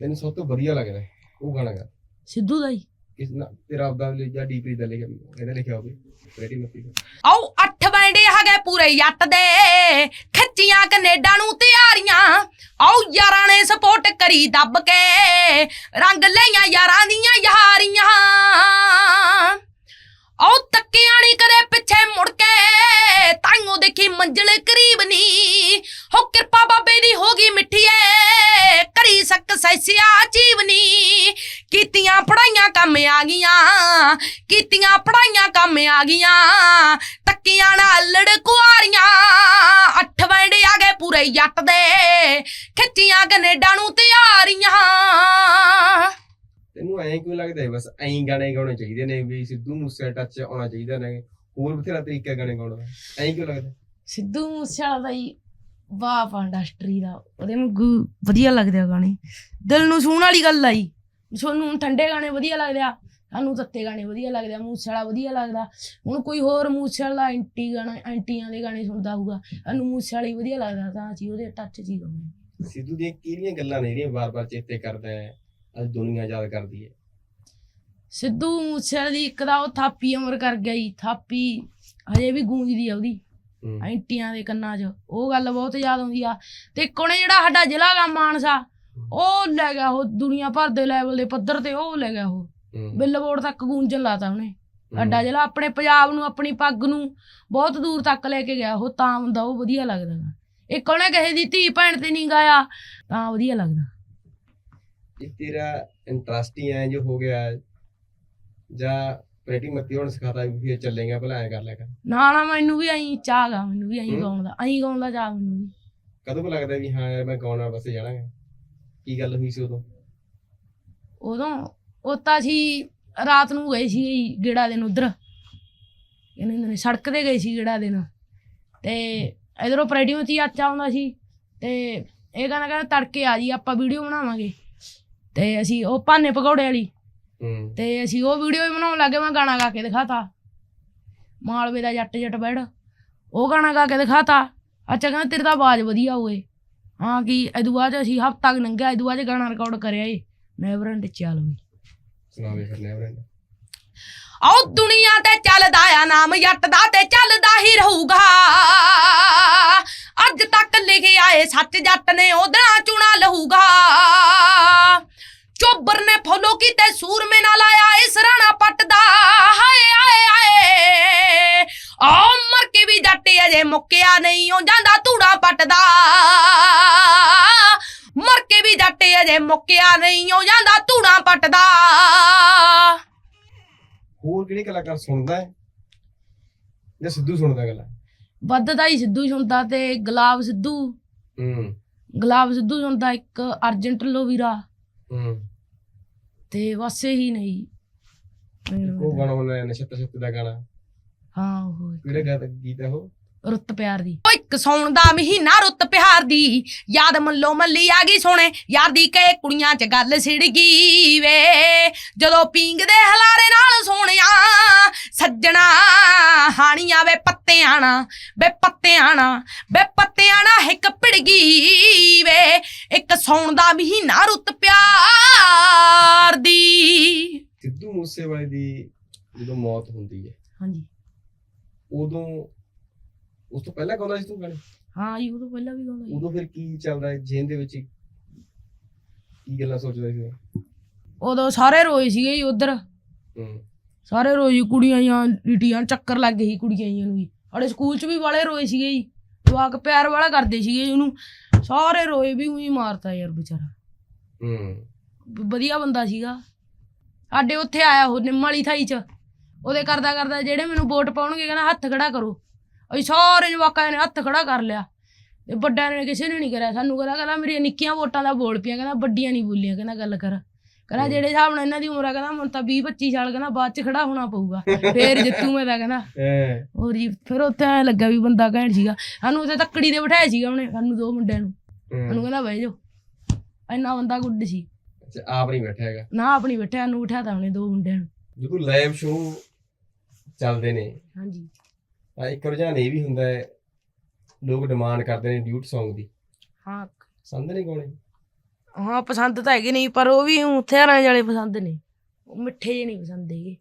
ਤੈਨੂੰ ਸਭ ਤੋਂ ਵਧੀਆ ਲੱਗਦਾ ਹੈ, ਉਹ ਗਾਣਾ ਗਾ। ਸਿੱਧੂ ਦਾ ਹੀ। ਕਿਸ ਨਾ ਤੇਰਾ ਆਪਦਾ ਲਿ- ਜਾਂ ਡੀਪੀ ਦਾ ਲਿਖਿਆ ਇਹਦਾ ਲਿਖਿਆ ਹੋਵੇ। ਰੈਡੀ ਮੱਤੀ ਦਾ। ਆਓ ਅੱਠ ਬੈਂਡੇ ਹੈਗੇ ਪੂਰੇ ਜੱਟ ਦੇ। ਖੱਚੀਆਂ ਕੈਨੇਡਾ ਨੂੰ ਤਿਆਰੀਆਂ। ਆਓ ਯਾਰਾਂ ਨੇ ਸਪੋਰਟ ਕਰੀ ਦੱਬ ਕੇ। ਰੰਗ ਲਈਆਂ ਯਾਰਾਂ ਦੀਆਂ ਯਾਰੀਆਂ। ਆਓ ਤੱਕਿਆ ਨਹੀਂ ਕਦੇ ਪਿੱਛੇ ਮੁੜ ਕੇ। ਤਾਈਓ ਦੇਖੀ ਮੰਜ਼ਿਲ ਕਰੀਬ ਨਹੀਂ ਹੋ ਕਿਰਪਾ ਬਾਬੇ ਦੀ ਹੋ ਕੰਮ ਆ ਗਈਆਂ ਕੀਤੀਆਂ ਪੜਾਈਆਂ ਕੰਮ ਆ ਗਈਆਂ ਤੱਕੀਆਂ ਨਾਲ ਲੜਕੁਆਰੀਆਂ ਅੱਠ ਵੰਡੇ ਆ ਗਏ ਪੂਰੇ ਜੱਟ ਦੇ ਖਿੱਚੀਆਂ ਕੈਨੇਡਾ ਨੂੰ ਤਿਆਰੀਆਂ। ਤੈਨੂੰ ਐਂ ਕਿਉਂ ਲੱਗਦਾ ਹੈ? ਬਸ ਐਂ ਗਾਣੇ ਗਾਉਣੇ ਚਾਹੀਦੇ ਨੇ ਵੀ ਸਿੱਧੂ ਮੂਸੇ ਟੱਚ ਆਉਣਾ ਚਾਹੀਦਾ ਨੇ। ਹੋਰ ਬਥੇਰਾ ਤਰੀਕਾ ਗਾਣੇ ਗਾਉਣ ਦਾ। ਐਂ ਕਿਉਂ ਲੱਗਦਾ ਸਿੱਧੂ ਮੂਸੇਵਾਲਾ ਦਾ ਹੀ ਵਾਹ ਇੰਡਸਟਰੀ ਦਾ। ਉਹਦੇ ਵਾਂਗੂ ਵਧੀਆ ਲੱਗਦੇ ਆ ਗਾਣੇ। ਦਿਲ ਨੂੰ ਛੂਹਣ ਵਾਲੀ ਗੱਲ ਆਈ ਤੁਹਾਨੂੰ ਠੰਡੇ ਗਾਣੇ ਵਧੀਆ ਲੱਗਦੇ ਆ ਸਾਨੂੰ ਤੱਤੇ ਗਾਣੇ ਵਧੀਆ ਲੱਗਦੇ ਆ ਮੂਸੇਵਾਲਾ ਵਧੀਆ ਲੱਗਦਾ। ਹੁਣ ਕੋਈ ਹੋਰ ਮੂਸੇਵਾਲਾ ਐਂਟੀ ਗਾਣਾ ਐਂਟੀਆਂ ਦੇ ਗਾਣੇ ਸੁਣਦਾ ਹੋਊਗਾ ਸਾਨੂੰ ਮੂਸੇਵਾਲਾ ਹੀ ਵਧੀਆ ਲੱਗਦਾ ਤਾਂ ਅਸੀਂ ਉਹਦੇ ਟੱਚ 'ਚ ਹੀ ਗਾਉਂਦੇ ਸਿੱਧੂ ਦੀਆਂ ਕਿਹੜੀਆਂ ਗੱਲਾਂ ਨੇ ਜਿਹੜੀਆਂ ਵਾਰ-ਵਾਰ ਚੇਤੇ ਕਰਦਾ ਹੈ ਅੱਜ ਦੁਨੀਆ ਯਾਦ ਕਰਦੀ ਹੈ? ਸਿੱਧੂ ਮੂਸੇਵਾਲੇ ਦੀ ਇੱਕ ਦਾ ਉਹ ਥਾਪੀ ਅਮਰ ਕਰ ਗਿਆ ਜੀ ਥਾਪੀ ਹਜੇ ਵੀ ਗੂੰਜਦੀ ਆ ਉਹਦੀ ਹੂੰ। ਐਂਟੀਆਂ ਦੇ ਕੰਨਾਂ 'ਚ ਉਹ ਗੱਲ ਬਹੁਤ ਯਾਦ ਆਉਂਦੀ ਆ। ਤੇ ਉਹਨੇ ਜਿਹੜਾ ਸਾਡਾ ਜ਼ਿਲ੍ਹਾ ਗਾ ਮਾਨਸਾ ਉਹ ਲੈ ਗਿਆ ਉਹ ਦੁਨੀਆ ਭਰ ਦੇ ਲੈਵਲ ਦੇ ਪੱਧਰ ਤੇ ਉਹ ਲੈ ਗਿਆ ਉਹ। ਬਿੱਲਬੋਰਡ ਤੱਕ ਗੂੰਜਣ ਲਾਤਾ ਉਹਨੇ। ਸਾਡਾ ਜ਼ਿਲ੍ਹਾ ਆਪਣੇ ਪੰਜਾਬ ਨੂੰ ਆਪਣੀ ਪੱਗ ਨੂੰ ਬਹੁਤ ਦੂਰ ਤੱਕ ਲੈ ਕੇ ਗਿਆ ਉਹ ਤਾਂ ਹੁੰਦਾ ਉਹ ਵਧੀਆ ਲੱਗਦਾ। ਇੱਕ ਉਹਨੇ ਕਿਸੇ ਦੀ ਧੀ ਭੈਣ ਤੇ ਨਹੀਂ ਗਾਇਆ ਤਾਂ ਵਧੀਆ ਲੱਗਦਾ ਇਹ ਤੇਰਾ ਇੰਟਰਸਟ ਹੀ ਐ ਜੋ ਹੋ ਗਿਆ ਜਾਂ ਪ੍ਰੇਟੀ ਮੱਤੀ ਹੁਣ ਸਿਖਾਤਾ ਵੀ ਫਿਰ ਚੱਲੇਗਾ ਭਲਾ ਐ ਕਰ ਲਿਆ ਕਰ ਨਾ ਨਾ ਮੈਨੂੰ ਵੀ ਐਂ ਚਾਹ ਗਾ ਮੈਨੂੰ ਵੀ ਐਂ। ਗਾਉਣ ਦਾ ਐਂ ਗਾਉਣ ਦਾ ਚਾਹ ਮੈਨੂੰ ਵੀ ਕਦੋਂ ਲੱਗਦਾ ਵੀ ਹਾਂ ਯਾਰ ਮੈਂ ਗਾਉਣਾ ਬਸ ਜਾਣਾ ਹੈ ਕੀ ਗੱਲ ਹੋਈ ਸੀ ਉਦੋਂ? ਉਦੋਂ ਉਹ ਤਾਂ ਅਸੀਂ ਰਾਤ ਨੂੰ ਗਏ ਸੀ ਗੇੜਾ ਦੇਣ ਉਧਰ। ਕਹਿੰਦੇ ਹੁੰਦੇ ਨੇ ਸੜਕ ਤੇ ਗਏ ਸੀ ਗੇੜਾ ਦੇਣ। ਤੇ ਇਧਰੋਂ ਪ੍ਰੈਡੀਓ ਤੇ ਆਚਾ ਆਉਂਦਾ ਸੀ। ਤੇ ਇਹ ਕਹਿੰਦਾ ਕਹਿੰਦਾ ਤੜਕੇ ਆ ਜੀ ਆਪਾਂ ਵੀਡੀਓ ਬਣਾਵਾਂਗੇ। ਤੇ ਅਸੀਂ ਉਹ ਭਾਨੇ ਪਕੌੜੇ ਵਾਲੀ। ਹੂੰ। ਤੇ ਅਸੀਂ ਉਹ ਵੀਡੀਓ ਵੀ ਬਣਾਉਣ ਲੱਗੇ ਮੈਂ ਗਾਣਾ ਗਾ ਕੇ ਦਿਖਾਤਾ। ਮਾਲਵੇ ਦਾ ਜੱਟ ਜੱਟ ਬੈੜ ਉਹ ਗਾਣਾ ਗਾ ਕੇ ਦਿਖਾਤਾ। ਅੱਛਾ ਕਹਿੰਦਾ ਤੇਰੇ ਤਾਂ ਆਵਾਜ਼ ਵਧੀਆ ਹੋਏ ਹਾਂ ਕੀ ਇਹਦੂ ਬਾਅਦ ਅਸੀਂ ਹਫਤਾ ਕੁ ਲੰਘਿਆ ਇਹਦੂ ਬਾਅਦ ਗਾਣਾ ਰਿਕਾਰਡ ਕਰਿਆ ਏ। ਨੈਵਰ ਐਂਡ ਚੱਲ ਵੀ ਸੁਣਾਵੇ ਫਿਰ ਨੇ ਬਰੇਂਡ ਆਓ ਦੁਨੀਆ ਤੇ ਚੱਲਦਾ ਆ ਨਾਮ ਜੱਟ ਦਾ ਤੇ ਚੱਲਦਾ ਹੀ ਰਹੂਗਾ। ਅੱਜ ਤੱਕ ਲਿਖਿਆ ਏ ਸੱਚ ਜੱਟ ਨੇ ਉਹਦਾ ਚੁਣਾ ਲਹੂਗਾ। ਚੋਬਰ ਨੇ ਫੋਲੋ ਕੀਤੇ ਸੂਰਮੇ ਨਾਲ ਆਇਆ ਇਸ ਰਾਣਾ ਪੱਟਦਾ। ਹਾਏ ਹਾਏ ਹਾਏ। ਆ ਮਰ ਕੇ ਵੀ ਜੱਟ ਅਜੇ ਮੁੱਕਿਆ ਨਹੀਂ ਉਹ ਜਾਂਦਾ ਧੂੜਾ ਪੱਟਦਾ। ਮਰ ਕੇ ਵੀ ਜੱਟ ਅਜੇ ਮੁੱਕਿਆ ਨਹੀਂ ਉਹ ਜਾਂਦਾ ਧੂੜਾ ਪੱਟਦਾ। ਹੋਰ ਕਿਹੜੇ ਕਲਾਕਾਰ ਸੁਣਦਾ ਹੈ? ਜਾਂ ਸਿੱਧੂ ਸੁਣਦਾ ਗੱਲਾਂ? ਵੱਧਦਾ ਹੀ ਸਿੱਧੂ ਸੁਣਦਾ ਤੇ ਗੁਲਾਬ ਸਿੱਧੂ। ਹੂੰ। ਗੁਲਾਬ ਸਿੱਧੂ ਸੁਣਦਾ ਇੱਕ ਅਰਜੈਂਟ ਲੋਵੀਰਾ ਹੂੰ। ਤੇ ਬਸ ਇਹੀ ਨਹੀਂ। ਉਹ ਗਾਣਾ ਹੁੰਦਾ ਨਸ਼ਤ ਨਸ਼ਤ ਦਾ ਗਾਣਾ। ਹਾਂ ਉਹ ਕਿਹੜਾ ਗੀਤ ਉਹ? ਰੁੱਤ ਪਿਆਰ ਦੀ। ਓ ਇੱਕ ਸੌਣ ਦਾ ਮਹੀਨਾ ਰੁੱਤ ਪਿਆਰ ਦੀ। ਯਾਦ ਮੱਲੋ ਮੱਲੀ ਆ ਗਈ ਸੋਹਣੇ। ਯਾਰ ਦੀ ਕਹੇ ਕੁੜੀਆਂ 'ਚ ਗੱਲ ਛਿੜ ਗਈ ਵੇ। ਜਦੋਂ ਪੀਂਗਦੇ ਹਲਾਰੇ ਨਾਲ ਸੋਹਣਿਆ ਸੱਜਣਾ ਹਾਣੀਆਂ ਵੇ ਪੱਤਿਆਂ ਨਾ ਵੇ ਪੱਤਿਆਂ ਨਾ ਵੇ ਪੱਤਿਆਂ ਨਾ ਹਿੱਕ ਭਿੜ ਗਈ ਵੇ। ਇੱਕ ਸੌਣ ਦਾ ਮਹੀਨਾ ਰੁੱਤ ਪਿਆਰ ਦੀ। ਸਿੱਧੂ ਮੂਸੇਵਾਲੇ ਦੀ ਜਦੋਂ ਮੌਤ ਹੁੰਦੀ ਹੈ ਹਾਂਜੀ। ਉਦੋਂ ਉਸ ਤੋਂ ਪਹਿਲਾਂ ਗਾਉਂਦਾ ਸੀ ਤੂੰ ਗਾਣੇ? ਹਾਂ ਜੀ ਉਹ ਤੋਂ ਪਹਿਲਾਂ ਵੀ ਗਾਉਂਦਾ ਸੀ। ਉਦੋਂ ਫਿਰ ਕੀ ਚੱਲਦਾ ਹੈ ਜੇਨ ਦੇ ਵਿੱਚ ਕੀ ਗੱਲਾਂ ਸੋਚਦਾ ਸੀ? ਉਦੋਂ ਸਾਰੇ ਰੋਏ ਸੀਗੇ ਜੀ ਉਧਰ। ਹੂੰ। ਸਾਰੇ ਰੋਈ ਕੁੜੀਆਂ ਜਾਂ ਲਿਟੀਆਂ ਚੱਕਰ ਲੱਗ ਗਈ ਕੁੜੀਆਂ ਜੀਆਂ ਨੂੰ ਵੀ ਸਾਡੇ ਸਕੂਲ 'ਚ ਵੀ ਵਾਲੇ ਰੋਏ ਸੀਗੇ ਜੀ। ਜਵਾਕ ਪਿਆਰ ਵਾਲਾ ਕਰਦੇ ਸੀਗੇ ਜੀ ਉਹਨੂੰ। ਸਾਰੇ ਰੋਏ ਵੀ ਉਹੀ ਮਾਰਤਾ ਯਾਰ ਵਿਚਾਰਾ। ਹੂੰ। ਵ- ਵਧੀਆ ਬੰਦਾ ਸੀਗਾ। ਸਾਡੇ ਉੱਥੇ ਆਇਆ ਉਹ ਨਿੰਮ ਵਾਲੀ ਥਾਈ 'ਚ। ਉਹਦੇ ਕਰਦਾ ਕਰਦਾ ਜਿਹੜੇ ਮੈਨੂੰ ਵੋਟ ਪਾਉਣਗੇ ਕਹਿੰਦਾ ਹੱਥ ਖੜਾ ਕਰੋ। ਅਸੀਂ ਸਾਰੇ ਜਵਾਕਾਂ ਨੇ ਹੱਥ ਖੜਾ ਕਰ ਲਿਆ। ਤੇ ਵੱਡਿਆਂ ਨੇ ਕਿਸੇ ਨੇ ਨਹੀਂ ਕਰਿਆ। ਸਾਨੂੰ ਕਹਿੰਦਾ ਕਹਿੰਦਾ ਮੇਰੀਆਂ ਨਿੱਕੀਆਂ ਵੋਟਾਂ ਦਾ ਬੋਲ ਪਿਆ ਕਹਿੰਦਾ ਵੱਡੀਆਂ ਨਹੀਂ ਬੋਲੀਆਂ ਕਹਿੰਦਾ ਗੱਲ ਕਰ। ਕਹਿੰਦਾ। ਜਿਹੜੇ ਹਿਸਾਬ ਨਾਲ ਇਹਨਾਂ ਦੀ ਉਮਰ ਆ ਕਹਿੰਦਾ ਹੁਣ ਤਾਂ 20 25 ਸਾਲ ਕਹਿੰਦਾ ਬਾਅਦ ਚ ਖੜਾ ਹੋਣਾ ਪਊਗਾ। ਫੇਰ ਜਿੱਤੂ ਮੈਂ ਤਾਂ ਕਹਿੰਦਾ। ਹੋਰ ਜੀ ਫਿਰ ਉੱਥੇ ਐਂ ਲੱਗਾ ਵੀ ਬੰਦਾ ਘੈਂਟ ਸੀਗਾ। ਸਾਨੂੰ ਉੱਥੇ ਤੱਕੜੀ ਦੇ ਬਿਠਾਇਆ ਸੀਗਾ ਉਹਨੇ ਸਾਨੂੰ ਦੋ ਮੁੰਡਿਆਂ ਨੂੰ। ਸਾਨੂੰ ਹੂੰ। ਕਹਿੰਦਾ ਬਹਿ ਜਾਓ। ਇੰਨਾ ਬੰਦਾ ਗੁੱਡ ਸੀ। ਆਪ ਨਹੀਂ ਬੈਠਾ ਹੈਗਾ। ਨਾ ਆਪਣੀ ਬਿਠਾਇਆ ਨੂੰ ਬਿਠਾਤਾ ਉਹਨੇ ਦੋ ਮੁੰਡਿਆਂ ਨੂੰ। ਜਦੋਂ ਲਾਈਵ ਸ਼ੋਅ ਚੱਲਦੇ ਨੇ। ਹਾਂਜੀ। ਤਾਂ ਇੱਕ ਰੁਝਾਨ ਇਹ ਵੀ ਹੁੰਦਾ ਹੈ ਲੋਕ ਡਿਮਾਂਡ ਕਰਦੇ ਨੇ ਡਿਊਟ Song ਦੀ। ਹਾਂ। ਸੰਦ ਨਹੀਂ ਗਾਉਣੇ? ਹਾਂ ਪਸੰਦ ਤਾਂ ਹੈਗੇ ਨਹੀਂ ਪਰ ਉਹ ਵੀ ਹਥਿਆਰਾਂ ਵਾਲੇ ਪਸੰਦ ਨੇ। ਉਹ ਮਿੱਠੇ ਜਿਹੇ ਨਹੀਂ ਪਸੰਦ ਹੈਗੇ।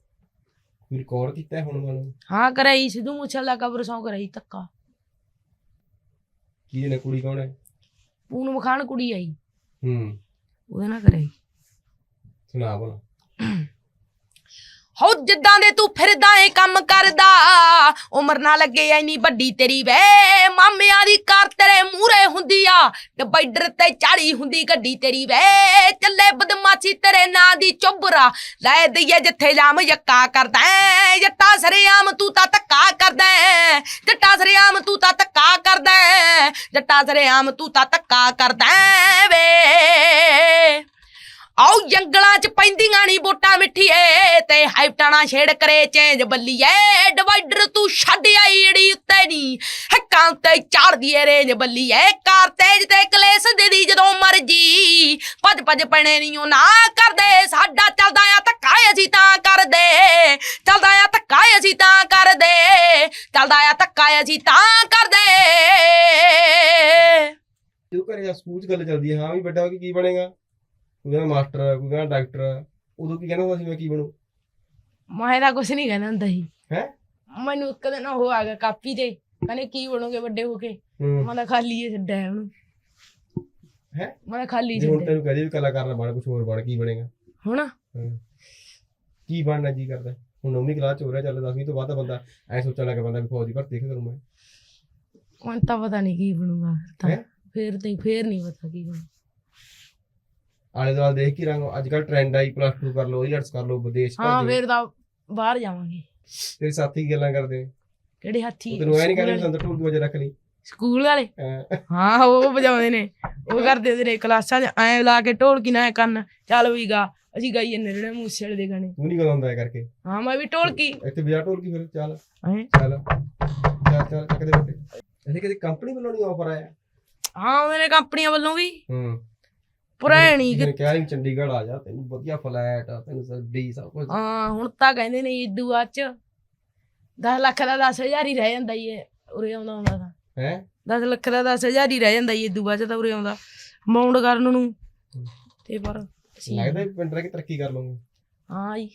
ਕੋਈ ਰਿਕਾਰਡ ਕੀਤਾ ਹੈ ਹੁਣ ਮੈਨੂੰ ਹਾਂ ਕਰਾਈ ਸਿੱਧੂ ਮੂਸੇਵਾਲਾ ਦਾ ਕਬਰ ਸੌ ਕਰਾਈ ਧੱਕਾ। ਕੀ ਨੇ ਕੁੜੀ ਕੌਣ ਹੈ? ਪੂਨਮ ਖਾਨ ਕੁੜੀ ਆਈ। ਹੂੰ। ਉਹਦੇ ਨਾਲ ਕਰਾਈ। ਸੁਣਾ ਬੋਲ ਹੋ ਜਿੱਦਾਂ ਦੇ ਤੂੰ ਫਿਰਦਾ ਏ ਕੰਮ ਕਰਦਾ ਉਮਰ ਨਾ ਲੱਗੇ ਐਨੀ ਵੱਡੀ ਤੇਰੀ ਵੇ ਮਾਮਿਆਂ ਦੀ ਕਾਰ ਤੇਰੇ ਮੂਹਰੇ ਹੁੰਦੀ ਆ ਡਿਵਾਈਡਰ ਤੇ ਚਾੜੀ ਹੁੰਦੀ ਗੱਡੀ ਤੇਰੀ ਵੇ ਚੱਲੇ ਬਦਮਾਸ਼ੀ ਤੇਰੇ ਨਾਂ ਦੀ ਚੁੱਬਰਾ ਲੈ ਦਈਏ ਜਿੱਥੇ ਜਾਮ ਯੱਕਾ ਕਰਦਾ ਏ। ਜੱਟਾ ਸਰਿਆਮ ਤੂੰ ਤਾਂ ਧੱਕਾ ਕਰਦਾ ਏ। ਜੱਟਾ ਸਰਿਆਮ ਤੂੰ ਤਾਂ ਧੱਕਾ ਕਰਦਾ ਏ। ਜੱਟਾ ਸਰਿਆਮ ਤੂੰ ਤਾਂ ਧੱਕਾ ਕਰਦਾ ਵੇ ਆਓ ਜੰਗਲਾਂ ਚ ਪੈਂਦੀਆਂ ਨਹੀਂ ਵੋਟਾਂ ਮਿੱਠੀਏ, ਤੇ ਹਾਈਟਾਣਾ ਛੇੜ ਕਰੇ ਚੇਂਜ ਬੱਲੀਏ। ਡਿਵਾਈਡਰ ਤੂੰ ਛੱਡ ਆਈ ਏੜੀ ਉੱਤੇ ਨਹੀਂ ਹੱਕਾਂ ਤੇ ਚੜਦੀ ਏ ਰੇਂਜ ਬੱਲੀਏ। ਕਾਰ ਤੇਜ ਤੇ ਕਲੇਸ਼ ਦੇ ਜਦੋਂ ਮਰਜ਼ੀ। ਭੱਜ ਭੱਜ ਪਣੇ ਨਹੀਂ ਉਹ ਨਾ ਕਰਦੇ। ਸਾਡਾ ਚੱਲਦਾ ਆ ਧੱਕਾ ਅਸੀਂ ਤਾਂ ਕਰਦੇ। ਚੱਲਦਾ ਆ ਧੱਕਾ ਅਸੀਂ ਤਾਂ ਕਰਦੇ। ਚੱਲਦਾ ਆ ਧੱਕਾ ਅਸੀਂ ਤਾਂ ਕਰਦੇ। ਜਦੋਂ ਘਰੇ ਆ ਸਕੂਲ ਚ ਗੱਲ ਚੱਲਦੀ ਹੈ ਹਾਂ ਵੀ ਵੱਡਾ ਹੋ ਕੇ ਕੀ ਬਣੇਗਾ? ਕੋਈ ਕਹਿੰਦਾ ਮਾਸਟਰ ਆ, ਕੋਈ ਕਹਿੰਦਾ ਡਾਕਟਰ ਆ। ਉਦੋਂ ਕੀ ਕਹਿੰਦਾ ਹੁੰਦਾ ਸੀ ਮੈਂ ਕੀ ਬਣੂ? ਮੈਂ ਤਾਂ ਕੁਛ ਨਹੀਂ ਕਹਿੰਦਾ ਹੁੰਦਾ ਸੀ। ਹੈ? ਮੈਨੂੰ ਇੱਕ ਦਿਨ ਉਹ ਆ ਗਿਆ ਕਾਪੀ ਤੇ ਕਹਿੰਦੇ ਕੀ ਬਣੋਗੇ ਵੱਡੇ ਹੋ ਕੇ? ਹੂੰ। ਮੈਂ ਤਾਂ ਖਾਲੀ ਹੀ ਛੱਡਿਆ ਉਹਨੂੰ। ਹੈਂ? ਮੈਂ ਤਾਂ ਖਾਲੀ ਜੇ ਹੁਣ ਛੱਡਿਆ। ਤੈਨੂੰ ਕਹਦੇ ਵੀ ਕਲਾਕਾਰ ਨਾ ਬਣ ਕੁਝ ਹੋਰ ਬਣ ਕੀ ਬਣੇਗਾ? ਹੁਣ? ਹਾਂ। ਕੀ ਬਣਨਾ ਜੀ ਕਰਦਾ ਹੁਣ ਨੌਵੀਂ ਕਲਾਸ ਚ ਹੋ ਰਿਹਾ ਚੱਲ 10ਵੀਂ ਤੋਂ ਬਾਅਦ ਤਾਂ ਬੰਦਾ ਐ ਸੋਚਣ ਲੱਗ ਪੈਂਦਾ ਵੀ ਫੌਜ ਦੀ ਭਰਤੀ ਕਰੂੰ ਮੈਂ? ਮੈਨੂੰ ਤਾਂ ਪਤਾ ਨਹੀਂ ਕੀ ਬਣੂਗਾ ਫਿਰ ਤਾਂ ਹੈਂ? ਫੇਰ ਤੇ ਫੇਰ ਨਹੀਂ ਪਤਾ ਕੀ ਬਣੂ। ਆਲੇ ਦੁਆਲੇ ਦੇਖ ਕੇ ਰੰਗ ਅੱਜ ਕੱਲ ਟ੍ਰੈਂਡ ਆਈ ਪਲੱਸ 2 ਕਰ ਲਓ ਇਲਟਸ ਕਰ ਲਓ ਵਿਦੇਸ਼ ਹਾਂ ਭੱਜ ਫੇਰ ਤਾਂ ਬਾਹਰ ਜਾਵਾਂਗੇ। ਤੇਰੇ ਸਾਥੀ ਗੱਲਾਂ ਕਰਦੇ? ਨੇ ਕਿਹੜੇ ਹਾਥੀ? ਤੈਨੂੰ ਐ ਨਹੀਂ ਕਹਿੰਦੇ ਸੰਦਰ ਢੋਲ ਵਜੇ ਰੱਖ ਲਈ? ਸਕੂਲ ਵਾਲੇ? ਹੈਂ। ਹਾਂ ਉਹ ਵਜਾਉਂਦੇ ਨੇ। ਉਹ ਕਰਦੇ ਹੁੰਦੇ ਨੇ ਕਲਾਸਾਂ 'ਚ ਐ ਲਾ ਕੇ ਢੋਲਕੀ ਨਾ ਐਂ ਕੰਨ ਚੱਲ ਵੀ ਗਾ ਅਸੀਂ ਗਾਈ ਜੰਨੇ ਜਿਹੜੇ ਮੂਸੇ ਵਾਲੇ ਦੇ ਗਾਣੇ। ਤੂੰ ਨਹੀਂ ਗਾਉਂਦਾ ਇਹ ਕਰਕੇ? ਹਾਂ ਮੈਂ ਵੀ ਢੋਲਕੀ। ਇੱਥੇ ਵਜਾ ਢੋਲ ਕੀ ਫਿਰ ਚੱਲ। ਹੈਂ? ਚੱਲ। ਚੱਲ ਚੱਲ ਚੱਕ ਦੇ ਬੱਟੇ। ਕਿਤੇ ਕੰਪਨੀ ਵੱਲੋਂ ਨਹੀਂ ਆਫਰ ਆਇਆ? ਹਾਂ ਨੇ ਕੰਪਨੀਆਂ ਵੱਲੋਂ ਵੀ। ਹੂੰ। ਪੁਰਾਣੀ ਨੇ ਕਿਹਾ ਨਹੀਂ ਚੰਡੀਗੜ੍ਹ ਆ ਜਾ ਤੈਨੂੰ ਵਧੀਆ ਫਲੈਟ ਆ ਤੈਨੂੰ ਸੱਡੀ ਸਭ ਕੁਝ ਹਾਂ ਹੁਣ ਤਾਂ ਕਹਿੰਦੇ ਨੇ ਇਦੂ ਬਾਅਦ ਚ 10 ਲੱਖ ਦਾ 10000 ਹੀ ਰਹਿ ਜਾਂਦਾ ਈ ਇਹ ਉਰੇ ਆਉਂਦਾ ਹੁੰਦਾ ਤਾਂ। ਹੈ? 10 ਲੱਖ ਦਾ 10000 ਹੀ ਰਹਿ ਜਾਂਦਾ ਈ ਇਦੂ ਬਾਅਦ ਚ ਤਾਂ ਉਰੇ ਆਉਂਦਾ। ਮਾਉਂਟ ਕਰਨ ਨੂੰ। ਤੇ ਪਰ ਅਸੀਂ- ਲੱਗਦਾ ਵੀ ਪਿੰਡ ਰਹਿ ਕੇ ਤਰੱਕੀ ਕਰ ਲਵਾਂਗੇ ਹਾਂ ਜੀ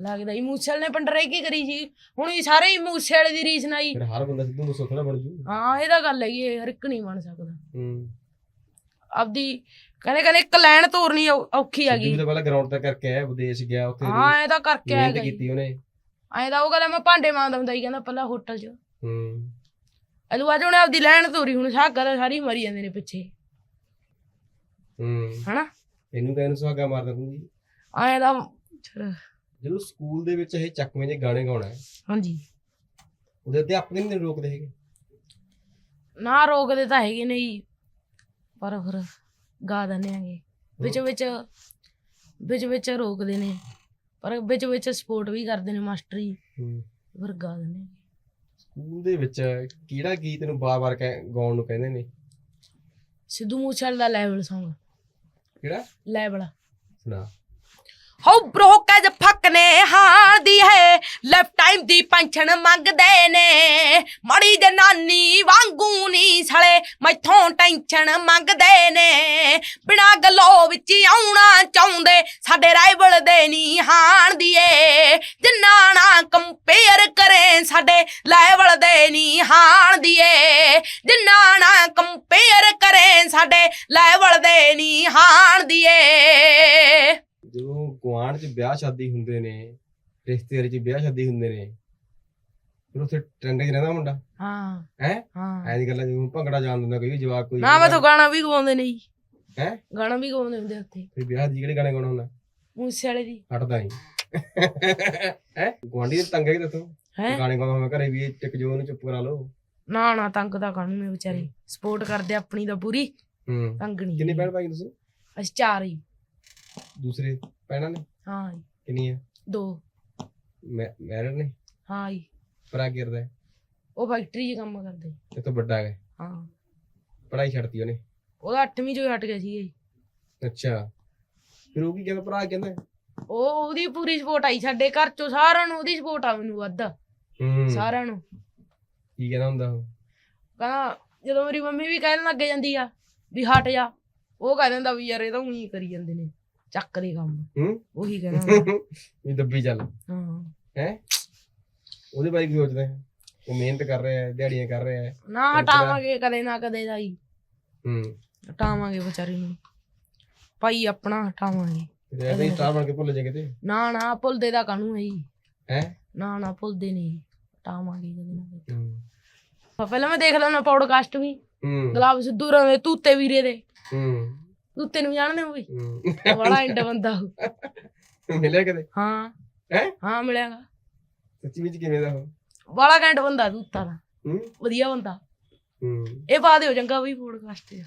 ਲੱਗਦਾ ਹੀ ਮੂਸੇਲ ਨੇ ਪੰਡਰੇ ਕੀ ਕਰੀ ਸੀ। ਹੁਣ ਵੀ ਸਾਰੇ ਹੀ ਮੂਸੇ ਵਾਲੇ ਦੀ ਰੀਸ ਫਿਰ ਹਰ ਬੰਦਾ ਸਿੱਧੂ ਮੂਸੇ ਥੋੜਾ ਬਣ ਜੂ। ਹਾਂ ਇਹ ਤਾਂ ਗੱਲ ਹੈਗੀ ਹੈ, ਹਰ ਇੱਕ ਨਹੀਂ ਬਣ ਸਕਦਾ। ਹੂੰ। ਆਪਦੀ ਕਹਿੰਦੇ ਕਹਿੰਦੇ ਇੱਕ ਲੈਣ ਤੋਰਨੀ ਔ- ਔਖੀ ਆ ਸਿੱਧੂ ਗਈ। ਤਾਂ ਪਹਿਲਾਂ ਗਰਾਊਂਡ ਤੇ ਕਰਕੇ ਆਇਆ ਵਿਦੇਸ਼ ਗਿਆ ਉੱਥੇ ਹਾਂ ਇਹ ਤਾਂ ਕਰਕੇ ਮਿਹਨਤ ਆਏਗਾ ਕੀਤੀ ਉਹਨੇ। ਐਂ ਤਾਂ ਉਹ ਕਹਿੰਦਾ ਮੈਂ ਭਾਂਡੇ ਮਾਂਜਦਾ ਹੁੰਦਾ ਸੀ ਕਹਿੰਦਾ ਪਹਿਲਾਂ ਹੋਟਲ 'ਚ। ਹੂੰ। ਅਦੂ ਬਾਅਦ ਉਹਨੇ ਆਪਦੀ ਲੈਣ ਤੋਰੀ ਹੁਣ ਸਾਗਰ ਸਾਰੀ ਮਰੀ ਜਾਂਦੇ ਨੇ ਪਿੱਛੇ। ਹੂੰ। ਹਨਾ? ਇਹਨੂੰ ਤਾਂ ਇਹਨੂੰ ਸੁਹਾਗਾ ਮਾਰਦਾ ਤੂੰ ਜੀ ਐਂ ਤਾਂ ਚਲੋ, ਜਦੋਂ ਸਕੂਲ ਦੇ ਵਿੱਚ ਇਹ ਚੱਕਵੇਂ ਜੇ ਗਾਣੇ ਗਾਉਣਾ ਹੈ ਹਾਂਜੀ। ਉਹਦੇ ਅਧਿਆਪਕ ਨਹੀਂ ਰੋਕਦੇ ਹੈਗੇ। ਨਾ ਰੋਕਦੇ ਤਾਂ ਹੈਗੇ ਨੇ ਜੀ ਪਰ ਫਿਰ ਗਾ ਦਿੰਦੇ ਆਂਗੇ ਵਿੱਚ ਵਿੱਚ ਵਿੱਚ ਵਿੱਚ ਰੋਕਦੇ ਨੇ। ਪਰ ਵਿੱਚ ਵਿੱਚ ਸਪੋਰਟ ਵੀ ਕਰਦੇ ਨੇ ਮਾਸਟਰ। ਜੀ ਹੂੰ। ਫਿਰ ਗਾ ਦਿੰਦੇ ਆਂਗੇ। ਸਕੂਲ ਦੇ ਵਿੱਚ ਕਿਹੜਾ ਗੀਤ ਨੂੰ ਬਾਰ-ਬਾਰ ਗਾਉਣ ਨੂੰ ਕਹਿੰਦੇ ਨੇ? ਸਿੱਧੂ ਮੂਸੇਵਾਲੇ ਦਾ ਲੈਵਲ Song ਕਿਹੜਾ? ਲੈਵਲ ਸੁਣਾ। ਹੋ ਬ్రో ਕਜ ਫੱਕਨੇ ਹਾਂ ਦੀ ਹੈ। ਲੈਫਟ ਟਾਈਮ ਦੀ ਪੈਨਸ਼ਨ ਮੰਗਦੇ ਨੇ। ਮੜੀ ਜਨਾਨੀ ਵਾਂਗੂ ਨਹੀਂ ਸਲੇ, ਮੈਥੋਂ ਟੈਨਸ਼ਨ ਮੰਗਦੇ ਨੇ। ਬਿਨਾ ਗੱਲੋਂ ਵਿੱਚ ਆਉਣਾ ਚਾਹੁੰਦੇ, ਸਾਡੇ ਰਾਈਵਲ ਦੇ ਨਹੀਂ ਹਾਣ ਦੀਏ। ਜਿੰਨਾ ਨਾ ਕੰਪੇਅਰ ਕਰੇ, ਸਾਡੇ ਲੈਵਲ ਦੇ ਨਹੀਂ ਹਾਣ ਦੀਏ। ਜਿੰਨਾ ਨਾ ਕੰਪੇਅਰ ਕਰੇ, ਸਾਡੇ ਲੈਵਲ ਦੇ ਨਹੀਂ ਹਾਣ ਦੀਏ। ਜਦੋਂ ਗੁਆਂਢ 'ਚ ਵਿਆਹ ਸ਼ਾਦੀ ਹੁੰਦੇ ਨੇ ਰਿਸ਼ਤੇਦਾਰੀ 'ਚ ਵਿਆਹ ਸ਼ਾਦੀ ਹੁੰਦੇ ਨੇ ਫਿਰ ਉੱਥੇ ਟ੍ਰੈਂਡ 'ਚ ਰਹਿੰਦਾ ਮੁੰਡਾ? ਹਾਂ। ਹੈ? ਹਾਂ। ਐਂ ਦੀ ਗੱਲਾਂ ਜਿਵੇਂ ਭੰਗੜਾ ਜਾਣ ਦਿੰਦਾ ਕੋਈ ਜਵਾਕ ਕੋਈ ਨਾ ਮੈਂ ਤਾਂ ਗਾਣਾ ਵੀ ਗਵਾਉਂਦੇ ਨੇ ਜੀ। ਹੈਂ? ਗਾਣਾ ਵੀ ਗਵਾਉਂਦੇ ਹੁੰਦੇ ਉੱਥੇ। ਫਿਰ ਵਿਆਹ ਦੀ ਕਿਹੜੇ ਗਾਣੇ ਗਾਉਣਾ ਹੁੰਦਾ? ਮੂਸੇ ਵਾਲੇ ਦੀ। ਹਟਦਾ ਨਹੀਂ ਹੈ? ਗੁਆਂਢੀ ਦੇ ਤੰਗੇ ਦੱਸੋ ਹੈ? ਗਾਣੇ ਗਾਉਂਦਾ ਮੈਂ ਘਰੇ ਵੀ ਟਿਕ ਜੋ ਉਹਨੂੰ ਚੁੱਪ ਕਰਾ ਲਓ। ਨਾ ਨਾ ਤੰਗ ਤਾਂ ਕਾਹਨੂੰ ਨੇ ਵਿਚਾਰੇ। ਸਪੋਰਟ ਕਰਦੇ ਆਪਣੀ ਤਾਂ ਪੂਰੀ। ਹੂੰ। ਤੰਗ ਨਹੀਂ ਕਿੰਨੇ ਭੈਣ ਭਾਈ ਤੁਸੀਂ? ਅਸੀਂ ਚਾਰ ਹੀ। ਦੂਸਰੇ ਭੈਣਾਂ ਨੇ? ਹਾਂ ਜੀ। ਕਿੰਨੀਆਂ ਦੋ। ਮੈਰਿਡ ਨੇ? ਹਾਂ ਜੀ। ਭਰਾ ਕੀ ਕਰਦਾ ਹੈ? ਉਹ ਫੈਕਟਰੀ 'ਚ ਕੰਮ ਕਰਦੇ। ਇਹ ਤੋਂ ਵੱਡਾ ਹੈ? ਹਾਂ। ਪੜਾਈ ਛੱਡਤੀ ਉਹਨੇ? ਉਹਦਾ 8ਵੀਂ 'ਚੋਂ ਹੀ ਹਟ ਗਿਆ ਸੀ ਜੀ ਅੱਛਾ। ਫਿਰ ਉਹ ਕੀ ਕਹਿੰਦਾ ਭਰਾ ਕਹਿੰਦਾ ਉਹ ਉਹਦੀ ਪੂਰੀ ਸਪੋਰਟ ਆਈ ਸਾਡੇ ਘਰ 'ਚੋਂ ਸਾਰਿਆਂ ਨੂੰ ਉਹਦੀ ਸਪੋਰਟ ਆ ਮੈਨੂੰ ਵੱਧ। ਹੂੰ। ਸਾਰਿਆਂ ਨੂੰ। ਕੀ ਕਹਿੰਦਾ ਹੁੰਦਾ ਉਹ? ਕਹਿੰਦਾ ਜਦੋਂ ਮੇਰੀ ਮੰਮੀ ਵੀ ਕਹਿਣ ਲੱਗ ਜਾਂਦੀ ਆ ਵੀ ਹਟ ਜਾ ਉਹ ਕਹਿ ਦਿੰਦਾ ਵੀ ਯਾਰ ਇਹ ਤਾਂ ਉਹੀ ਕਰੀ ਜਾਂਦੇ ਨੇ। ਚੱਕ ਦੇ ਕੰਮ। ਹੂੰ? ਉਹੀ ਕਹਿਣਾ। ਵੀ ਦੱਬੀ ਚੱਲ। ਹਾਂ। ਹੈ? ਉਹਦੇ ਬਾਰੇ ਕੀ ਸੋਚਦਾ? ਹੈ ਉਹ ਮਿਹਨਤ ਕਰ ਰਿਹਾ ਹੈ ਦਿਹਾੜੀਆਂ ਕਰ ਰਿਹਾ ਹੈ। ਨਾ ਹਟਾਵਾਂਗੇ ਕਦੇ ਨਾ ਕਦੇ ਦਾ ਹੀ। ਹਟਾਵਾਂਗੇ ਵਿਚਾਰੀ ਨੂੰ। ਭਾਈ ਆਪਣਾ ਹਟਾਵਾਂਗੇ। ਤੇ ਐਸੇ ਹੀ ਸਟਾਰ ਬਣ ਕੇ ਭੁੱਲ ਜਾਏਗੇ ਤੇ ਨਾ ਨਾ ਭੁੱਲਦੇ ਦਾ ਕਾਨੂੰ ਹੈ ਜੀ। ਹੈ? ਨਾ ਨਾ ਭੁੱਲਦੇ ਨਹੀਂ। ਹਟਾਵਾਂਗੇ ਕਦੇ ਨਾ ਕਦੇ। ਹੂੰ। ਪਹਿਲਾਂ ਮੈਂ ਦੇਖ ਲੈਣਾ ਪੌਡਕਾਸਟ ਵੀ। ਹੂੰ। ਗੁਲਾਬ ਸਿੱਧੂ ਰਾਂ ਦੇ ਤੂਤੇ ਵੀਰੇ ਦੇ। ਹੂੰ। ਤੂਤੇ ਨੂੰ ਜਾਣਦੇ ਹੋ ਵੀ। ਹੂੰ। ਬੜਾ ਇੰਡ ਬੰਦਾ ਉਹ। ਮਿਲਿਆ ਕਦੇ? ਹਾਂ। ਹੈ? ਹਾਂ ਮਿਲਿਆਗਾ। ਸੱਚੀ ਵਿੱਚ ਕਿਵੇਂ ਦਾ ਉਹ? ਬੜਾ ਘੈਂਟ ਬੰਦਾ ਤੂਤਾ ਦਾ ਹੂੰ। ਵਧੀਆ ਬੰਦਾ। ਹੂੰ। ਇਹ ਪਾ ਦਿਓ ਚੰਗਾ ਵੀ ਪੌਡਕਾਸਟ 'ਚ।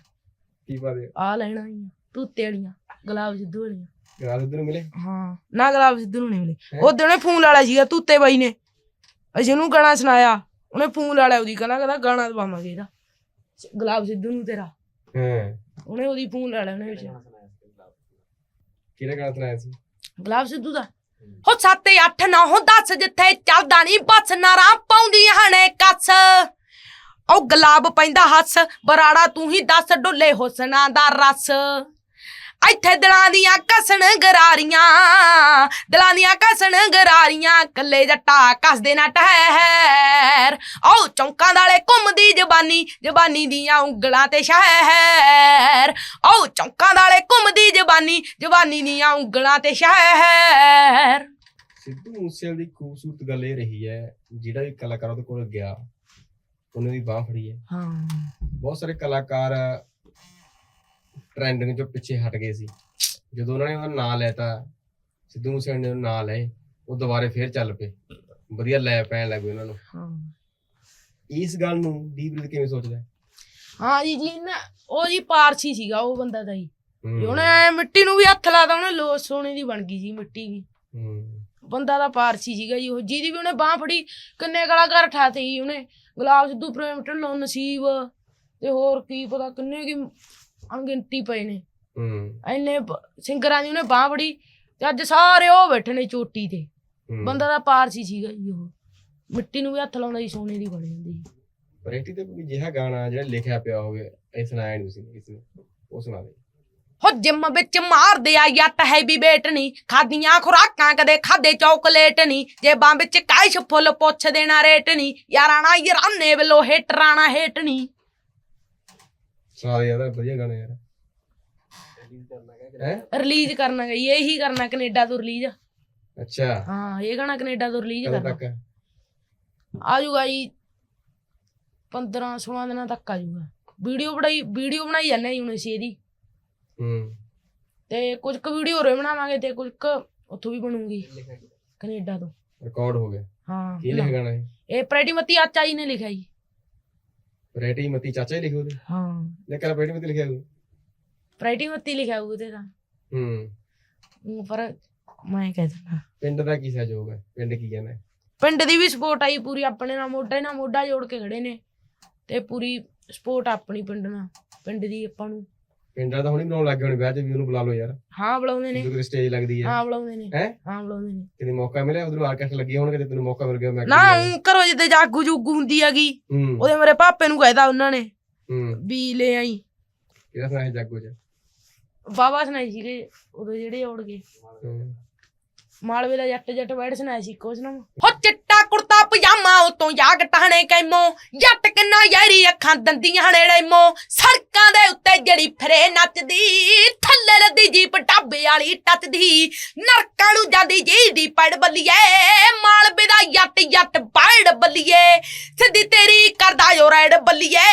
ਕੀ ਪਾਦੇ ਆ ਲੈਣਾ ਹੀ ਆ ਤੂਤੇ ਵਾਲੀਆਂ ਗੁਲਾਬ ਸਿੱਧੂ ਵਾਲੀਆਂ। ਗਰਾਜ ਉਧਰ ਨੂੰ ਮਿਲੇ? ਹਾਂ ਨਾ ਗੁਲਾਬ ਸਿੱਧੂ ਨੂੰ ਨਹੀਂ ਮਿਲੇ। ਹੈਂ? ਉਹ ਦਿਨੇ ਫੋਨ ਲਾ ਲਿਆ ਸੀਗਾ ਤੂਤੇ ਬਾਈ ਨੇ। ਅਸੀਂ ਉਹਨੂੰ ਗਾਣਾ ਸੁਣਾਇਆ। ਉਹਨੇ ਫੋਨ ਲਾ ਲਿਆ ਉਹਦੀ ਕਹਿੰਦਾ ਕਹਿੰਦਾ ਗਾਣਾ ਦਵਾਵਾਂਗੇ ਇਹਦਾ। ਗੁਲਾਬ ਸਿੱਧੂ ਨੂੰ ਤੇਰਾ। ਹਾਂ। ਉਹਨੇ ਉਹਦੀ ਫੋਨ ਲਾ ਉਹਨੇ ਵਿੱਚ। ਕਿਹੜਾ ਗਾਣਾ ਸੁਣਾਇਆ ਸੀ? ਗੁਲਾਬ ਸਿੱਧੂ ਦਾ। ਹੋ। 7 8 9 10 ਜਿੱਥੇ ਚੱਲਦਾ ਨਹੀਂ ਬੱਸ ਨਾਰਾਂ ਪਾਉਂਦੀਆਂ ਨੇ ਕੱਸ। ਉਹ ਗੁਲਾਬ ਪੈਂਦਾ ਹੱਸ ਬਰਾੜਾ ਤੂੰ ਹੀ ਦੱਸ ਡੁੱਲੇ ਹੁਸਨਾ ਦਾ ਰਸ। ਇੱਥੇ ਦਿਲਾਂ ਦੀਆਂ ਕਸਣ ਗਰਾਰੀਆਂ ਦਿਲਾਂ ਦੀਆਂ ਕਸਣ ਗਰਾਰੀਆਂ ਕੱਲੇ ਜੱਟਾ ਕੱਸਦੇ ਨਾ ਟਹਿਰ ਆਓ ਚੌਂਕਾਂ ਵਾਲੇ ਘੁੰਮਦੀ ਜ਼ਬਾਨੀ ਜ਼ਬਾਨੀ ਦੀਆਂ ਉਂਗਲਾਂ ਤੇ ਸ਼ਹਿਰ। ਆਓ ਚੌਂਕਾਂ ਵਾਲੇ ਘੁੰਮਦੀ ਜ਼ਬਾਨੀ ਜ਼ਬਾਨੀ ਦੀਆਂ ਉਂਗਲਾਂ ਤੇ ਸ਼ਹਿਰ। ਸਿੱਧੂ ਮੂਸੇਵਾਲੇ ਦੀ ਖੂਬਸੂਰਤ ਗੱਲ ਇਹ ਰਹੀ ਹੈ ਜਿਹੜਾ ਵੀ ਕਲਾਕਾਰ ਉਹਦੇ ਕੋਲ ਗਿਆ ਉਹਨੇ ਵੀ ਬਾਹ ਫੜੀ ਹੈ। ਹਾਂ। ਬਹੁਤ ਸਾਰੇ ਕਲਾਕਾਰ ਟ੍ਰੈਂਡਿੰਗ ਚੋਂ ਪਿੱਛੇ ਹਟ ਗਏ ਸੀ। ਜਦੋਂ ਉਹਨਾਂ ਨੇ ਉਹਦਾ ਨਾਂ ਲੈਤਾ ਸਿੱਧੂ ਮੂਸੇਵਾਲੇ ਨੇ ਉਹਦਾ ਨਾਂ ਲਏ ਉਹ ਦੁਬਾਰੇ ਫੇਰ ਚੱਲ ਪਏ। ਵਧੀਆ ਲੈ ਪੈਣ ਲੱਗੇ ਉਹਨਾਂ ਨੂੰ। ਹਾਂ। ਇਸ ਗੱਲ ਨੂੰ ਦੀਪ੍ਰੀਤ ਕਿਵੇਂ ਸੋਚਦਾ ਹੈ? ਹਾਂ ਜੀ ਜੀ ਨਾ ਉਹ ਜੀ ਪਾਰਸੀ ਸੀਗਾ ਉਹ ਬੰਦਾ ਹੂੰ, ਵੀ ਉਹਨੇ ਮਿੱਟੀ ਨੂੰ ਵੀ ਹੱਥ ਲਾਦਾ ਉਹਨੇ ਲੋ ਸੋਨੇ ਦੀ ਬਣ ਗਈ ਜੀ ਮਿੱਟੀ ਵੀ। ਹੂੰ, ਬੰਦਾ ਦਾ ਪਾਰਸੀ ਸੀਗਾ ਜੀ ਉਹ ਜਿਹਦੀ ਵੀ ਉਹਨੇ ਬਾਹ ਫੜੀ ਕਿੰਨੇ ਕਲਾਕਾਰ ਠਾਤੇ ਸੀ ਉਹਨੇ। ਗੁਲਾਬ ਸਿੱਧੂ ਪ੍ਰੇਮ ਢਿੱਲੋਂ ਨਸੀਬ ਤੇ ਹੋਰ ਕੀ ਪਤਾ ਕਿੰਨੇ ਕੀ ਅਣਗਿਣਤੀ ਪਏ ਨੇ। ਹੂੰ, ਐਨੇ ਬ- ਸਿੰਗਰਾਂ ਦੀ ਉਹਨੇ ਬਾਹ ਫੜੀ ਤੇ ਅੱਜ ਸਾਰੇ ਉਹ ਬੈਠੇ ਨੇ ਚੋਟੀ ਤੇ। ਹੂੰ। ਬੰਦਾ ਦਾ ਪਾਰਸੀ ਸੀਗਾ ਜੀ ਉਹ। ਮਿੱਟੀ ਨੂੰ ਵੀ ਹੱਥ ਲਾਉਂਦਾ ਸੀ ਸੋਨੇ ਦੀ ਬਣ ਜਾਂਦੀ ਸੀ। ਵੈਰਾਈਟੀ ਤੇ ਕੋਈ ਜਿਹਾ ਗਾਣਾ ਜਿਹੜਾ ਲਿਖਿਆ ਪਿਆ ਹੋਵੇ ਇਹ ਸੁਣਾਇਆ ਨਹੀਂ ਤੁਸੀਂ ਕਿਸੇ ਨੂੰ। ਉਹ ਸੁਣਾ ਦੇ। ਹੋ ਜਿੰਮ ਵਿੱਚ ਮਾਰਦੇ ਆ ਜੱਟ ਹੈ ਵੀ ਬੇਟ ਨਹੀਂ ਖਾਦੀਆਂ ਖੁਰਾਕਾਂ ਕਦੇ ਖਾਦੇ ਚੌਕਲੇਟ ਨਹੀਂ ਜੇਬਾਂ ਵਿੱਚ ਕਾਇਸ਼ ਫੁੱਲ ਪੁੱਛ ਦੇਣਾ ਰੇਟ ਨਹੀਂ ਯਾਰਾਂ ਨਾ ਯਾਰਾਨੇ ਵੱਲੋਂ ਹਿੱਟਰਾਣਾ ਹੇਟ ਨਹੀਂ ਸੁਣਾ ਦੇ ਯਾਰ ਵਧੀਆ ਗਾਣਾ ਯਾਰ। ਹੈ? ਰਿਲੀਜ਼ ਕਰਨਾ ਗਈ ਇਹੀ ਕਰਨਾ ਕੈਨੇਡਾ ਤੋਂ ਰਿਲੀਜ਼। ਅੱਛਾ। ਹਾਂ ਇਹ ਗਾਣਾ ਕੈਨੇਡਾ ਤੋਂ ਰਿਲੀਜ਼ ਕਦੋਂ ਕਰਨਾ। ਤੱਕ ਆ ਜਾਊਗਾ ਜੀ 15 16 ਦਿਨਾਂ ਤੱਕ ਆ ਜਾਊਗਾ ਵੀਡੀਓ ਬਣਾਈ ਵੀਡੀਓ ਬਣਾਈ ਜਾਂਦੇ ਜੀ ਹੁਣ ਅਸੀਂ ਇਹਦੀ। ਹੂੰ। ਤੇ ਕੁਝ ਕੁ ਵੀਡੀਓ ਹੋਰੇ ਬਣਾਵਾਂਗੇ ਤੇ ਕੁਝ ਕੁ ਉੱਥੋਂ ਵੀ ਬਣੂਗੀ ਕੈਨੇਡਾ ਤੋਂ। ਰਿਕਾਰਡ ਹੋ ਗਿਆ। ਹਾਂ। ਕੀ ਲਿਖਿਆ ਗਾਣਾ ਇਹ? ਪ੍ਰੈਟੀ ਮਤੀ ਆਚਾ ਜੀ ਨੇ ਲਿਖਿਆ ਜੀ। ਵੈਰਾਈਟੀ ਮਤੀ ਚਾਚਾ ਹੀ ਉਹਦੇ ਹਾਂ ਲੈ ਕਰ ਵੈਰਾਈਟੀ ਮਤੀ ਲਿਖਿਆ ਹੋਊ ਪ੍ਰੈਟੀ ਮਤੀ ਲਿਖਿਆ ਉਹਦੇ ਤਾਂ ਹੂੰ ਊਂ ਪਰ ਮੈਂ ਕਹਿ ਦਿੰਦਾ ਪਿੰਡ ਦਾ ਕੀ ਸਹਿਯੋਗ ਹੈ ਪਿੰਡ ਕੀ ਕਹਿੰਦਾ ਹੈ? ਪਿੰਡ ਦੀ ਵੀ ਸਪੋਰਟ ਆਈ ਪੂਰੀ ਆਪਣੇ ਨਾਲ ਮੋਢੇ ਨਾਲ ਮੋਢਾ ਜੋੜ ਕੇ ਖੜੇ ਨੇ ਤੇ ਪੂਰੀ ਸਪੋਰਟ ਆਪਣੀ ਪਿੰਡ ਨਾਲ ਪਿੰਡ ਦੀ ਆਪਾਂ ਨੂੰ ਪਿੰਡ ਤਾਂ ਹੁਣੀ ਬਣਾਉਣ ਲੱਗ ਹੋਣੇ ਵਿਆਹ 'ਚ ਵੀ ਉਹਨੂੰ ਬੁਲਾ ਲਓ ਯਾਰ। ਹਾਂ ਬੁਲਾਉਂਦੇ ਨੇ। ਜਦੋਂ ਸਟੇਜ ਲੱਗਦੀ ਹੈ। ਹਾਂ ਬੁਲਾਉਂਦੇ ਨੇ। ਹੈਂ? ਹਾਂ ਬੁਲਾਉਂਦੇ ਨੇ। ਕਿਤੇ ਮੌਕਾ ਮਿਲਿਆ ਉਧਰੋਂ ਆਰਕੈਸਟ ਲੱਗੀ ਹੋਣਗੇ ਤੇ ਤੈਨੂੰ ਮੌਕਾ ਮਿਲ ਗਿਆ ਮੈਂ ਨਾ ਊਂ ਘਰੋਂ ਜਿੱਦੇ ਜਾਗੂ ਜੂਗੂ ਹੁੰਦੀ ਹੈਗੀ ਹੂੰ। ਉਹਦੇ ਮੇਰੇ ਪਾਪੇ ਨੂੰ ਕਹਿਦਾ ਉਹਨਾਂ ਨੇ ਹੂੰ। ਵੀ ਲੈ ਆਈ। ਕਿਹਦਾ ਸੁਣਾਇਆ ਜਾਗੋ 'ਚ ਬਾਬਾ ਸੁਣਾਈ ਸੀਗੇ ਉਦੋਂ ਜਿਹੜੇ ਉੜ ਗਏ ਹੂੰ। ਮਾਲਵੇ ਦਾ ਜੱਟ ਜੱਟ ਬੈਠ ਸੁਣਾਇਆ ਸੀ ਕੁਛ ਨਾ ਹੋ ਚਿੱਟਾ ਪਜਾਮਾ ਉਤੋਂ ਜਾਗ ਟਾਣੇ ਕੈਮੋ, ਜੱਟ ਕਿੰਨਾ ਯਾਰੀ ਅੱਖਾਂ ਦੰਦੀਆਂ ਨੇ ਲੈਮੋ। ਸੜਕਾਂ ਦੇ ਉੱਤੇ ਜਿਹੜੀ ਫਿਰੇ ਨੱਚਦੀ, ਥੱਲੇ ਲੱਦੀ ਜੀਪ ਢਾਬੇ ਵਾਲੀ ਟੱਚਦੀ। ਨਰਕਾਂ ਨੂੰ ਜਾਂਦੀ ਜੀ ਦੀ ਪੜ ਬੱਲੀਏ ਮਾਲਵੇ ਦਾ ਜੱਟ ਜੱਟ ਪੜ ਬੱਲੀਏ। ਸਿੱਧੀ ਤੇਰੀ ਕਰਦਾ ਜੋ ਰੈਡ ਬੱਲੀਏ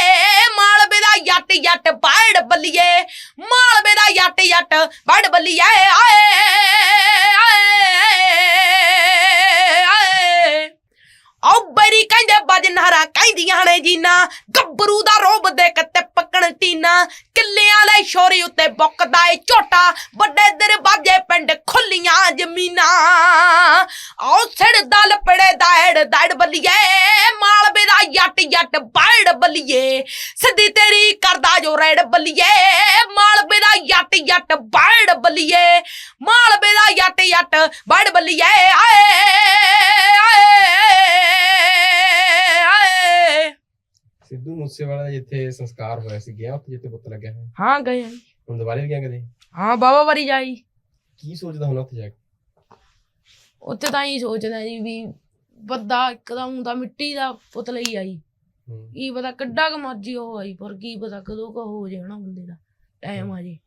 ਮਾਲਵੇ ਦਾ ਜੱਟ ਜੱਟ ਪੜ ਬੱਲੀਏ। ਮਾਲਵੇ ਦਾ ਜੱਟ ਜੱਟ ਪੜ ਬੱਲੀਏ ਆਏ। ਆਉ ਬਰੀ ਕਹਿੰਦੇ ਬਜ ਕਹਿੰਦੀਆਂ ਨੇ ਜੀਨਾ ਗੱਭਰੂ ਦਾ ਰੋਬ ਦੇ ਕੱਤੇ ਕਿੱਲਿਆਂ ਦੇ ਸ਼ੋਰੀ ਉੱਤੇ ਬੁੱਕਦਾ ਏ ਝੋਟਾ। ਵੱਡੇ ਦਰਵਾਜੇ ਪਿੰਡ ਖੁੱਲੀਆਂ ਜ਼ਮੀਨਾਂ। ਆਉ ਸਿੜਦਾ ਲਪੜੇ ਦਾੜ ਦਾੜ ਬੱਲੀਏ ਮਾਲਵੇ ਦਾ ਜੱਟ ਜੱਟ ਬਾੜ ਬੱਲੀਏ। ਸਿੱਧੀ ਤੇਰੀ ਕਰਦਾ ਜੋ ਰੈੜ ਬੱਲੀਏ ਮਾਲਵੇ ਦਾ ਜੱਟ ਜੱਟ ਬਾੜ ਬੱਲੀਏ। ਮਾਲਵੇ ਦਾ ਜੱਟ ਜੱਟ ਬਾੜ ਬੱਲੀਏ ਆਏ ਆਏ। ਸਿੱਧੂ ਮੂਸੇਵਾਲਾ ਦਾ ਜਿੱਥੇ ਸੰਸਕਾਰ ਹੋਇਆ ਸੀ ਗਿਆ ਉੱਥੇ ਜਿੱਥੇ ਪੁੱਤ ਲੱਗਿਆ ਹੈ ਹਾਂ ਗਏ ਹਾਂ ਜੀ। ਹੁਣ ਦੁਬਾਰੇ ਵੀ ਗਿਆ ਕਦੇ? ਹਾਂ ਬਾਬਾ ਵਾਰੀ ਜਾਈ। ਕੀ ਸੋਚਦਾ ਹੁਣ ਉੱਥੇ ਜਾ ਕੇ? ਉੱਥੇ ਤਾਂ ਹੀ ਸੋਚਦਾ ਜੀ ਵੀ ਬੰਦਾ ਇੱਕਦਮ ਦਾ ਮਿੱਟੀ ਦਾ ਪੁਤਲਾ ਹੀ ਆਈ। ਹੂੰ। ਕੀ ਪਤਾ ਕਿੱਡਾ ਕੁ ਮਰਜ਼ੀ ਉਹ ਆਈ ਪਰ ਕੀ ਪਤਾ ਕਦੋਂ ਕੋ ਹੋ ਜਾਣਾ ਬੰਦੇ ਦਾ। ਟਾਈਮ ਆ ਜੇ।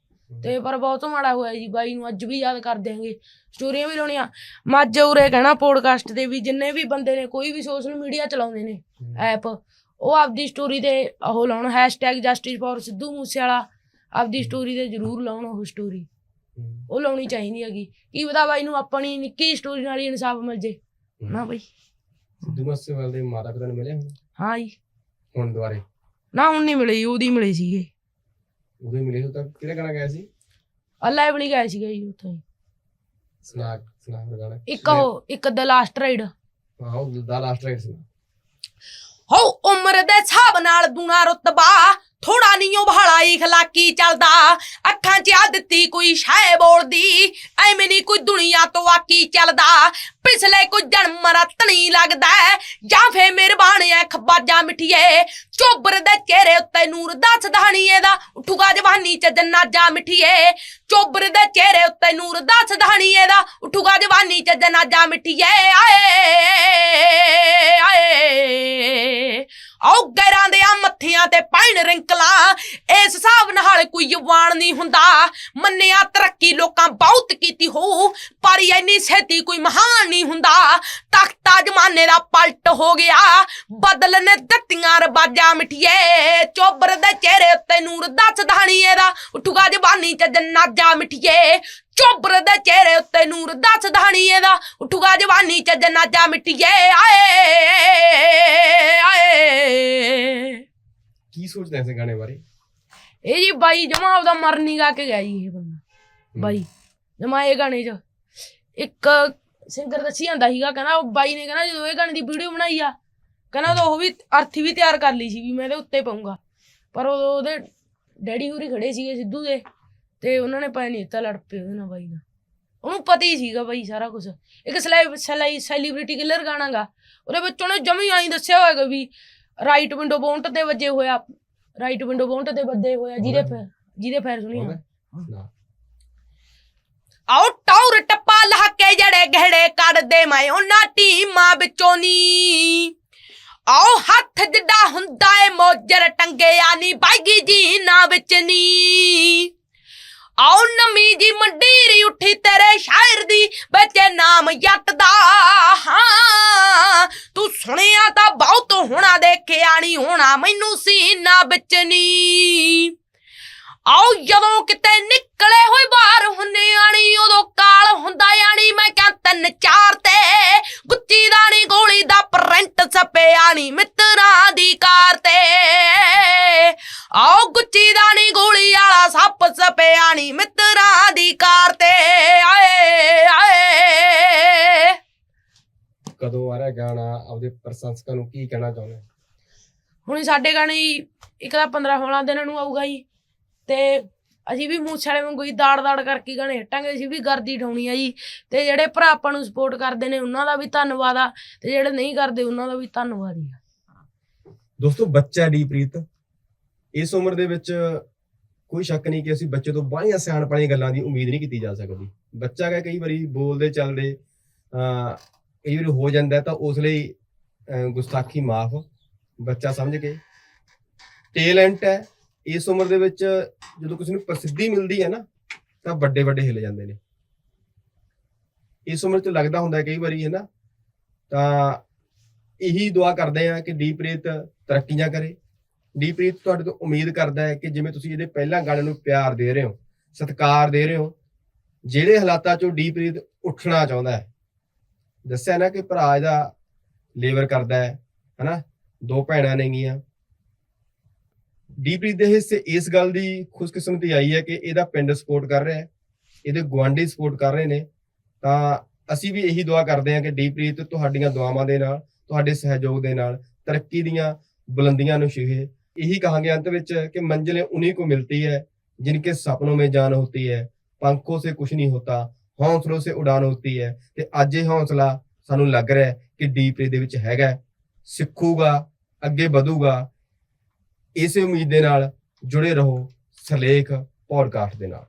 ਤੇ ਪਰ ਬਹੁਤ ਮਾੜਾ ਹੋਇਆ ਜੀ ਬਾਈ ਨੂੰ ਅੱਜ ਵੀ ਯਾਦ ਕਰ ਦਿਆਂਗੇ। ਸਟੋਰੀਆਂ ਵੀ ਲਾਉਣੀਆਂ। ਮੱਝ ਉਰੇ ਕਹਿਣਾ ਪੋਡਕਾਸਟ ਦੇ ਵੀ ਜਿੰਨੇ ਵੀ ਬੰਦੇ ਨੇ ਕੋਈ ਵੀ ਸੋਸ਼ਲ ਮੀਡੀਆ ਚਲਾਉਂਦੇ ਨੇ ਹੂੰ। ਐਪ ਉਹ ਆਪਦੀ ਸਟੋਰੀ ਤੇ ਉਹ ਲਾਉਣ ਜਸਟਿਸ ਫॉर ਸਿੱਧੂ ਮੂਸੇਵਾਲਾ ਆਪਦੀ ਸਟੋਰੀ ਤੇ ਜ਼ਰੂਰ ਲਾਉਣ ਉਹ ਸਟੋਰੀ। ਉਹ ਲਾਉਣੀ ਚਾਹੀਦੀ ਹੈਗੀ। ਕੀ ਪਤਾ ਬਾਈ ਨੂੰ ਆਪਣੀ ਨਿੱਕੀ ਸਟੋਰੀ ਨਾਲ ਹੀ ਇਨਸਾਫ ਮਿਲ ਜੇ। ਨਾ ਬਾਈ। ਸਿੱਧੂ ਮੂਸੇਵਾਲੇ ਦੇ ਮਾਤਾ ਪਿਤਾ ਨੂੰ ਮਿਲਿਆ ਹੁਣ? ਹਾਂ ਜੀ। ਹੁਣ ਦੁਬਾਰੇ? ਨਾ ਹੁਣ ਨਹੀਂ ਮਿਲੇ ਜੀ, ਉਹਦੀ ਮਿਲੇ ਸੀਗੇ। ਉਦੋਂ ਹੀ ਮਿਲੇ ਤਾਂ ਕਿਹੜਾ ਗਾਣਾ ਗਿਆ ਸੀ? ਅੱਲਾ ਬਣੀ ਗਏ ਸੀਗੇ ਜੀ ਉੱਥੇ ਸਨਾਕ ਦਾ ਗਾਣਾ। ਇੱਕ ਉਹ ਇੱਕ ਦ ਲਾਸਟ ਰਾਈਡ ਹਾਂ ਉਹ ਦਾ ਲਾਸਟ ਰਾਈਟ ਸੀ। ਹੋ ਉਮਰ ਦੇ ਹਿਸਾਬ ਨਾਲ ਦੂਣਾ ਰੁਤਬਾ। ਥੋੜਾ ਨਹੀਂ ਉਹ ਭਾਲਾ ਇਖਲਾਕੀ ਚੱਲਦਾ। ਅੱਖਾਂ 'ਚ ਆ ਦਿੱਤੀ ਕੋਈ ਸ਼ੈ ਬੋਲਦੀ। ਐਵੇਂ ਨਹੀਂ ਕੋਈ ਦੁਨੀਆ ਤੋਂ ਆਕੀ ਚੱਲਦਾ। ਪਿਛਲੇ ਕੋਈ ਜਨਮ ਰਤਣੀ ਲੱਗਦਾ। ਜਾਂ ਫੇ ਮਿਹਰਬਾਨ ਐ ਖਬਾਜਾ ਮਿੱਠੀਏ। ਚੋਬਰ ਦੇ ਚਿਹਰੇ ਉੱਤੇ ਨੂਰ ਦਾ ਸਧਾਣੀਏ ਦਾ ਉੱਠੂਗਾ ਜਵਾਨੀ ਚ ਜਨਾਜਾ ਮਿੱਠੀਏ। ਚੋਬਰ ਦੇ ਚਿਹਰੇ ਉੱਤੇ ਨੂਰ ਦਾ ਸਧਾਣੀਏ ਦਾ ਉੱਠੂਗਾ ਜਵਾਨੀ ਚ ਜਨਾਜਾ ਮਿੱਠੀਏ। ਆਏ ਆਏ। ਆਓ ਗੈਰਾਂ ਦੇ ਆ ਮੱਥਿਆਂ ਤੇ ਪੈਣ ਰਿੰਕਲਾਂ। ਇਸ ਹਿਸਾਬ ਨਾਲ ਕੋਈ ਜਵਾਨ ਨਹੀਂ ਹੁੰਦਾ। ਮੰਨਿਆ ਤਰੱਕੀ ਲੋਕਾਂ ਬਹੁਤ ਕੀਤੀ ਹੋ, ਪਰ ਇੰਨੀ ਛੇਤੀ ਕੋਈ ਮਹਾਨ ਨਹੀਂ ਹੁੰਦਾ। ਤਖਤਾ ਜਮਾਨੇ ਦਾ ਪਲਟ ਹੋ ਗਿਆ। ਬਦਲ ਨੇ ਦਿੱਤੀਆਂ ਰਬਾਜਾਂ ਮਿੱਠੀਏ। ਚੋਬਰ ਦੇ ਚਿਹਰੇ ਉੱਤੇ ਨੂਰ ਦਾ ਸਧਾਣੀਏ ਦਾ ਉੱਠੂਗਾ ਜਵਾਨੀ ਚ ਜਨਾਜਾ ਮਿੱਠੀਏ। ਚੋਬਰ ਦੇ ਚਿਹਰੇ ਉੱਤੇ ਨੂਰ ਦਾ ਸਧਾਣੀਏ ਦਾ ਉੱਠੂਗਾ ਜਵਾਨੀ ਚ ਜਨਾਜਾ ਮਿੱਠੀਏ ਆਏ ਆਏ। ਕੀ ਸੋਚਦੇ ਇਸ ਗਾਣੇ ਬਾਰੇ? ਇਹ ਜੀ ਬਾਈ ਜਮਾ ਉਹਦਾ ਮਰਨੀ ਗਾ ਕੇ ਗਿਆ ਜੀ ਇਹ ਬੰਦਾ। ਬਾਈ ਜਮਾ ਇਹ ਗਾਣੇ 'ਚ। ਇੱਕ ਸਿੰਗਰ ਦੱਸੀ ਜਾਂਦਾ ਸੀਗਾ ਕਹਿੰਦਾ ਉਹ ਬਾਈ ਨੇ ਕਹਿੰਦਾ ਜਦੋਂ ਇਹ ਗਾਣੇ ਦੀ ਵੀਡੀਓ ਬਣਾਈ ਆ ਕਹਿੰਦਾ ਉਦੋਂ ਉਹ ਵੀ ਅਰਥੀ ਵੀ ਤਿਆਰ ਕਰ ਲਈ ਸੀ ਵੀ ਮੈਂ ਇਹਦੇ ਉੱਤੇ ਪਾਉਂਗਾ। ਪਰ ਉਦੋਂ ਉਹਦੇ ਡੈਡੀ ਹੋਰੀ ਖੜੇ ਸੀਗੇ ਸਿੱਧੂ ਦੇ। ਤੇ ਉਹਨਾਂ ਨੇ ਪੈ ਨਹੀਂ ਦਿੱਤਾ ਲੜ ਪਏ ਉਹਦੇ ਨਾਲ ਬਾਈ ਦਾ ਉਹਨੂੰ ਪਤਾ ਹੀ ਸੀਗਾ ਬਾਈ ਸਾਰਾ ਕੁਝ ਇੱਕ ਸੈਲੀ ਸੈਲੀਬ੍ਰਿਟੀ ਕਿਲਰ ਗਾਣਾ ਗਾ। ਉਹਦੇ ਵਿੱਚ ਉਹਨੇ ਜਮੀ ਆਈ ਦੱਸਿਆ ਹੋਏਗਾ ਵੀ ਰਾਈਟ ਵਿੰਡੋ ਬੌਂਟ ਤੇ ਵੱਜੇ ਹੋਇਆ ਰਾਈਟ ਵਿੰਡੋ ਬੌਂਟ ਤੇ ਵੱਜੇ ਹੋਇਆ ਜਿਹਦੇ ਜਿਹਦੇ ਫੈਰ ਸੁਣੀ ਆਓ ਟੌਰ ਟੱਪਾ ਲਾ ਕੇ ਜੜੇ ਗਹਿੜੇ ਕੱਢਦੇ ਮੈਂ ਉਹਨਾਂ ਟੀਮਾਂ ਵਿੱਚੋਂ ਨੀ। ਆਓ ਹੱਥ ਜਿੱਡਾ ਹੁੰਦਾ ਏ ਮੋਜਰ ਟੰਗਿਆ ਨੀ ਬਾਈਗੀ ਜੀ ਨਾ ਵਿੱਚ ਨੀ। ਆਓ ਨਮੀ ਜੀ ਮੰਡੀਰੀ ਉੱਠੀ ਤੇਰੇ ਸ਼ਾਇਰ ਦੀ, ਵਿੱਚ ਨਾਮ ਜੱਟ ਦਾ ਹਾਂ, ਤੂੰ ਸੁਣਿਆ ਤਾਂ ਬਹੁਤ ਹੋਣਾ, ਦੇਖਿਆ ਨਹੀਂ ਹੋਣਾ, ਮੈਨੂੰ ਸੀਨਾ ਵਿੱਚ ਨੀ। ਆਓ ਜਦੋਂ ਕਿਤੇ ਨਿਕਲੇ ਹੋਏ ਬਾਹਰ ਹੁੰਨੇ ਆਣੀ ਉਦੋਂ ਕਾਲ ਹੁੰਦਾ ਆਣੀ ਮੈਂ ਕਿਹਾ ਤਿੰਨ ਚਾਰ ਤੇ ਗੁੱਚੀ ਦਾ ਨੀ, ਗੋਲੀ ਦਾ ਪ੍ਰਿੰਟ ਛਪਿਆ ਨੀ, ਮਿੱਤਰਾਂ ਦੀ ਕਾਰ ਤੇ। ਆਓ ਗੁੱਚੀ ਦਾ ਨੀ ਗੋਲੀ ਵਾਲਾ ਸੱਪ ਛਪਿਆ ਨੀ ਮਿੱਤਰਾਂ ਦੀ ਕਾਰ ਤੇ। ਆਏ ਆਏ। ਕਦੋਂ ਆ ਰਿਹਾ ਗਾਣਾ? ਆਪਦੇ ਪ੍ਰਸ਼ੰਸਕਾਂ ਨੂੰ ਕੀ ਕਹਿਣਾ ਚਾਹੁੰਦੇ? ਹੁਣ ਸਾਡੇ ਗਾਣੇ ਇੱਕ ਤਾਂ 15 16 ਦਿਨਾਂ ਨੂੰ ਆਊਗਾ ਜੀ। ਤੇ ਅਸੀਂ ਵੀ ਮੂਸੇ ਵਾਲੇ ਵਾਂਗੂ ਹੀ ਦਾੜ ਦਾੜ ਕਰਕੇ ਗਾਣੇ ਹਟਾਂਗੇ। ਅਸੀਂ ਵੀ ਗਰਦੀ ਠਾਉਣੀ ਆ ਜੀ। ਤੇ ਜਿਹੜੇ ਭਰਾ ਆਪਾਂ ਨੂੰ ਸਪੋਰਟ ਕਰਦੇ ਨੇ ਉਹਨਾਂ ਦਾ ਵੀ ਧੰਨਵਾਦ ਆ। ਤੇ ਜਿਹੜੇ ਨਹੀਂ ਕਰਦੇ ਉਹਨਾਂ ਦਾ ਵੀ ਧੰਨਵਾਦ ਹੀ ਆ। ਦੋਸਤੋ ਬੱਚਾ ਡੀਪ੍ਰੀਤ ਇਸ ਉਮਰ ਦੇ ਵਿੱਚ ਕੋਈ ਸ਼ੱਕ ਨਹੀਂ ਕਿ ਅਸੀਂ ਬੱਚੇ ਤੋਂ ਬਾਹਲੀਆਂ ਸਿਆਣਪ ਵਾਲੀਆਂ ਗੱਲਾਂ ਦੀ ਉਮੀਦ ਨਹੀਂ ਕੀਤੀ ਜਾ ਸਕਦੀ। ਬੱਚਾ ਹੈ ਕਈ ਵਾਰੀ ਬੋਲਦੇ ਚੱਲਦੇ ਅ ਕਈ ਵਾਰੀ ਹੋ ਜਾਂਦਾ ਤਾਂ ਉਸ ਲਈ ਅਹ, ਗੁਸਤਾਖੀ ਮਾਫ ਬੱਚਾ ਸਮਝ ਕੇ। ਟੈਲੈਂਟ ਹੈ। ਇਸ ਉਮਰ ਦੇ ਵਿੱਚ ਜਦੋਂ ਕਿਸੇ ਨੂੰ ਪ੍ਰਸਿੱਧੀ ਮਿਲਦੀ ਹੈ ਨਾ ਤਾਂ ਵੱਡੇ ਵੱਡੇ ਹਿੱਲ ਜਾਂਦੇ ਨੇ। ਇਸ ਉਮਰ 'ਚ ਲੱਗਦਾ ਹੁੰਦਾ ਕਈ ਵਾਰੀ ਹੈ ਨਾ ਤਾਂ ਇਹੀ ਦੁਆ ਕਰਦੇ ਆ ਕਿ ਡੀਪ੍ਰੀਤ ਤਰੱਕੀਆਂ ਕਰੇ। ਡੀਪ੍ਰੀਤ ਤੁਹਾਡੇ ਤੋਂ ਉਮੀਦ ਕਰਦਾ ਹੈ ਕਿ ਜਿਵੇਂ ਤੁਸੀਂ ਇਹਦੇ ਪਹਿਲਾਂ ਗਾਣੇ ਨੂੰ ਪਿਆਰ ਦੇ ਰਹੇ ਹੋ, ਸਤਿਕਾਰ ਦੇ ਰਹੇ ਹੋ, ਜਿਹੜੇ ਹਾਲਾਤਾਂ 'ਚੋਂ ਡੀਪ੍ਰੀਤ ਉੱਠਣਾ ਚਾਹੁੰਦਾ ਹੈ, ਦੱਸਿਆ ਨਾ ਕਿ ਭਰਾ ਇਹਦਾ ਲੇਬਰ ਕਰਦਾ ਹੈ, ਹਨਾ? ਦੋ ਭੈਣਾਂ ਨੇਗੀਆਂ ਡੀਪ੍ਰੀਤ ਦੇ ਹਿੱਸੇ ਇਸ ਗੱਲ ਦੀ ਖੁਸ਼ਕਿਸਮਤੀ ਆਈ ਹੈ ਕਿ ਇਹਦਾ ਪਿੰਡ ਸਪੋਰਟ ਕਰ ਰਿਹਾ ਹੈ, ਇਹਦੇ ਗੁਆਂਢੀ ਸਪੋਰਟ ਕਰ ਰਹੇ ਨੇ। ਤਾਂ ਅਸੀਂ ਵੀ ਇਹੀ ਦੁਆ ਕਰਦੇ ਹਾਂ ਕਿ ਡੀਪ੍ਰੀਤ ਤੁਹਾਡੀਆਂ ਦੁਆਵਾਂ ਦੇ ਨਾਲ, ਤੁਹਾਡੇ ਸਹਿਯੋਗ ਦੇ ਨਾਲ ਤਰੱਕੀ ਦੀਆਂ ਬੁਲੰਦੀਆਂ ਨੂੰ ਛੂਹੇ यही कहांगे अंत विच कि मंजिलें उन्हीं को मिलती है जिनके सपनों में जान होती है पंखों से कुछ नहीं होता ਹੌਂਸਲੋਂ ਸੇ ਉਡਾਨ ਹੁੰਦੀ ਹੈ ਤੇ ਅੱਜ ਇਹ ਹੌਂਸਲਾ ਸਾਨੂੰ ਲੱਗ ਰਿਹਾ ਹੈ ਕਿ ਡੀਪਰੇ ਦੇ ਵਿੱਚ ਹੈਗਾ ਹੈ। ਸਿੱਖੂਗਾ ਅੱਗੇ ਵਧੂਗਾ ਇਸੇ ਉਮੀਦ ਦੇ ਨਾਲ ਜੁੜੇ ਰਹੋ ਸਰਲੇਖ ਪੋਡਕਾਸਟ ਦੇ ਨਾਲ